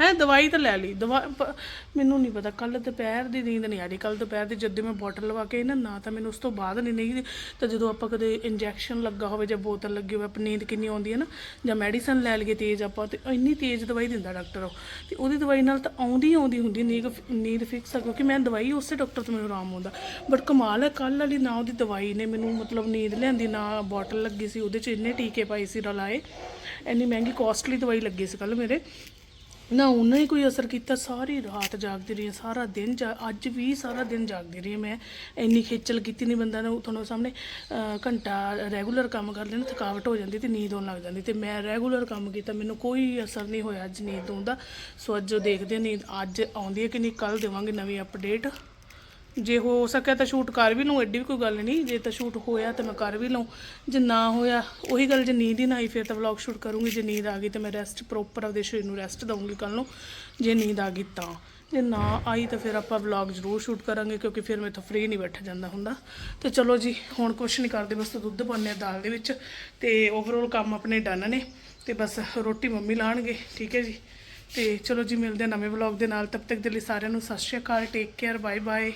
ਹੈ, ਦਵਾਈ ਤਾਂ ਲੈ ਲਈ। ਦਵਾ ਪ- ਮੈਨੂੰ ਨਹੀਂ ਪਤਾ ਕੱਲ ਦੁਪਹਿਰ ਦੀ ਨੀਂਦ ਨਹੀਂ ਆ ਰਹੀ। ਕੱਲ ਦੁਪਹਿਰ ਦੀ ਜਦੋਂ ਮੈਂ ਬੋਟਲ ਲਵਾ ਕੇ ਆਈ ਨਾ ਨਾ ਤਾਂ ਮੈਨੂੰ ਉਸ ਤੋਂ ਬਾਅਦ ਨਹੀਂ ਨਹੀਂ ਤਾਂ ਜਦੋਂ ਆਪਾਂ ਕਦੇ ਇੰਜੈਕਸ਼ਨ ਲੱਗਾ ਹੋਵੇ ਜਾਂ ਬੋਤਲ ਲੱਗੀ ਹੋਵੇ, ਆਪਣੀ ਨੀਂਦ ਕਿੰਨੀ ਆਉਂਦੀ ਹੈ ਨਾ, ਜਾਂ ਮੈਡੀਸਨ ਲੈ ਲਈਏ ਤੇਜ਼ ਆਪਾਂ, ਤੇ ਇੰਨੀ ਤੇਜ਼ ਦਵਾਈ ਦਿੰਦਾ ਡਾਕਟਰ ਉਹ। ਤੇ ਉਹਦੀ ਦਵਾਈ ਨਾਲ ਤਾਂ ਆਉਂਦੀ ਹੀ ਆਉਂਦੀ ਹੁੰਦੀ, ਨੀਂਦ ਨੀਂਦ ਫਿਕਸ ਆ, ਕਿਉਂਕਿ ਮੈਂ ਦਵਾਈ ਉਸੇ ਡਾਕਟਰ ਤੋਂ ਮੈਨੂੰ ਆਰਾਮ ਆਉਂਦਾ। ਬਟ ਕਮਾਲ ਹੈ ਕੱਲ ਵਾਲੀ ਨਾ ਉਹਦੀ ਦਵਾਈ ਨੇ ਮੈਨੂੰ ਮਤਲਬ ਨੀਂਦ ਲਿਆਂਦੀ, ਨਾ ਬੋਟਲ ਲੱਗੀ ਸੀ, ਉਹਦੇ ਚ ਇੰਨੇ ਟੀਕੇ ਪਾਏ ਸੀ ਰਲਾਏ। ਇੰਨੀ ਮਹਿੰਗੀ ਕੋਸਟਲੀ ਦਵਾਈ ਲੱਗੀ ਸੀ ਕੱਲ ਮੇਰੇ। ਨਾ ਉਹਨਾਂ ਹੀ ਕੋਈ ਅਸਰ ਕੀਤਾ ਸਾਰੀ ਰਾਤ ਜਾਗਦੀ ਰਹੀ ਹਾਂ, ਸਾਰਾ ਦਿਨ ਜਾ ਅੱਜ ਵੀ ਸਾਰਾ ਦਿਨ ਜਾਗਦੀ ਰਹੀ ਹਾਂ ਮੈਂ। ਇੰਨੀ ਖੇਚਲ ਕੀਤੀ ਨਹੀਂ ਬੰਦਾ ਨੂੰ ਤੁਹਾਨੂੰ ਸਾਹਮਣੇ ਅਹ, ਘੰਟਾ ਰੈਗੂਲਰ ਕੰਮ ਕਰ ਲੈਣਾ ਥਕਾਵਟ ਹੋ ਜਾਂਦੀ ਤੇ ਨੀਂਦ ਆਉਣ ਲੱਗ ਜਾਂਦੀ ਤੇ ਮੈਂ ਰੈਗੂਲਰ ਕੰਮ ਕੀਤਾ ਮੈਨੂੰ ਕੋਈ ਅਸਰ ਨਹੀਂ ਹੋਇਆ ਅੱਜ ਨੀਂਦ ਆਉਣ ਦਾ। ਸੋ ਅੱਜ ਜੋ ਦੇਖਦੇ ਹਾਂ ਨੀਂਦ ਅੱਜ ਆਉਂਦੀ ਹੈ ਕਿ ਨਹੀਂ ਕੱਲ ਦੇਵਾਂਗੇ ਨਵੀਂ ਅਪਡੇਟ ਜੇ ਹੋ ਸਕਿਆ ਤਾਂ ਸ਼ੂਟ ਕਰ ਵੀ ਲਊ, ਐਡੀ ਵੀ ਕੋਈ ਗੱਲ ਨਹੀਂ। ਜੇ ਤਾਂ ਸ਼ੂਟ ਹੋਇਆ ਤਾਂ ਮੈਂ ਕਰ ਵੀ ਲਊ। ਜੇ ਨਾ ਹੋਇਆ, ਉਹੀ ਗੱਲ, ਜੇ ਨੀਂਦ ਹੀ ਨਾ ਆਈ ਫਿਰ ਤਾਂ ਵਲੌਗ ਸ਼ੂਟ ਕਰੂੰਗੀ। ਜੇ ਨੀਂਦ ਆ ਗਈ ਤਾਂ ਮੈਂ ਰੈਸਟ ਪ੍ਰੋਪਰ ਆਪਦੇ ਸਰੀਰ ਨੂੰ ਰੈਸਟ ਦਊਂਗੀ ਕੱਲ ਨੂੰ। ਜੇ ਨੀਂਦ ਆ ਗਈ ਤਾਂ। ਜੇ ਨਾ ਆਈ ਤਾਂ ਫਿਰ ਆਪਾਂ ਵਲੌਗ ਜ਼ਰੂਰ ਸ਼ੂਟ ਕਰਾਂਗੇ, ਕਿਉਂਕਿ ਫਿਰ ਮੈਂ ਮੈਥੋਂ ਫ੍ਰੀ ਨਹੀਂ ਬੈਠਾ ਜਾਂਦਾ ਹੁੰਦਾ। ਤੇ ਚਲੋ ਜੀ, ਹੁਣ ਕੁਛ ਨਹੀਂ ਕਰਦੇ, ਬਸ ਦੁੱਧ ਪਾਉਂਦੇ ਹਾਂ ਦਾਲ ਦੇ ਵਿੱਚ। ਤੇ ਓਵਰਆਲ ਕੰਮ ਆਪਣੇ ਡਨ ਨੇ। ਤੇ ਬਸ ਰੋਟੀ ਮੰਮੀ ਲਾਣਗੇ, ਠੀਕ ਹੈ ਜੀ। ਤੇ ਚਲੋ ਜੀ, ਮਿਲਦੇ ਹਾਂ ਨਵੇਂ ਵਲੌਗ ਦੇ ਨਾਲ। ਤਬ ਤੱਕ ਦੇ ਲਈ ਸਾਰਿਆਂ ਨੂੰ ਸਤਿ ਸ਼੍ਰੀ ਅਕਾਲ ਟੇਕ ਕੇਅਰ ਬਾਏ ਬਾਏ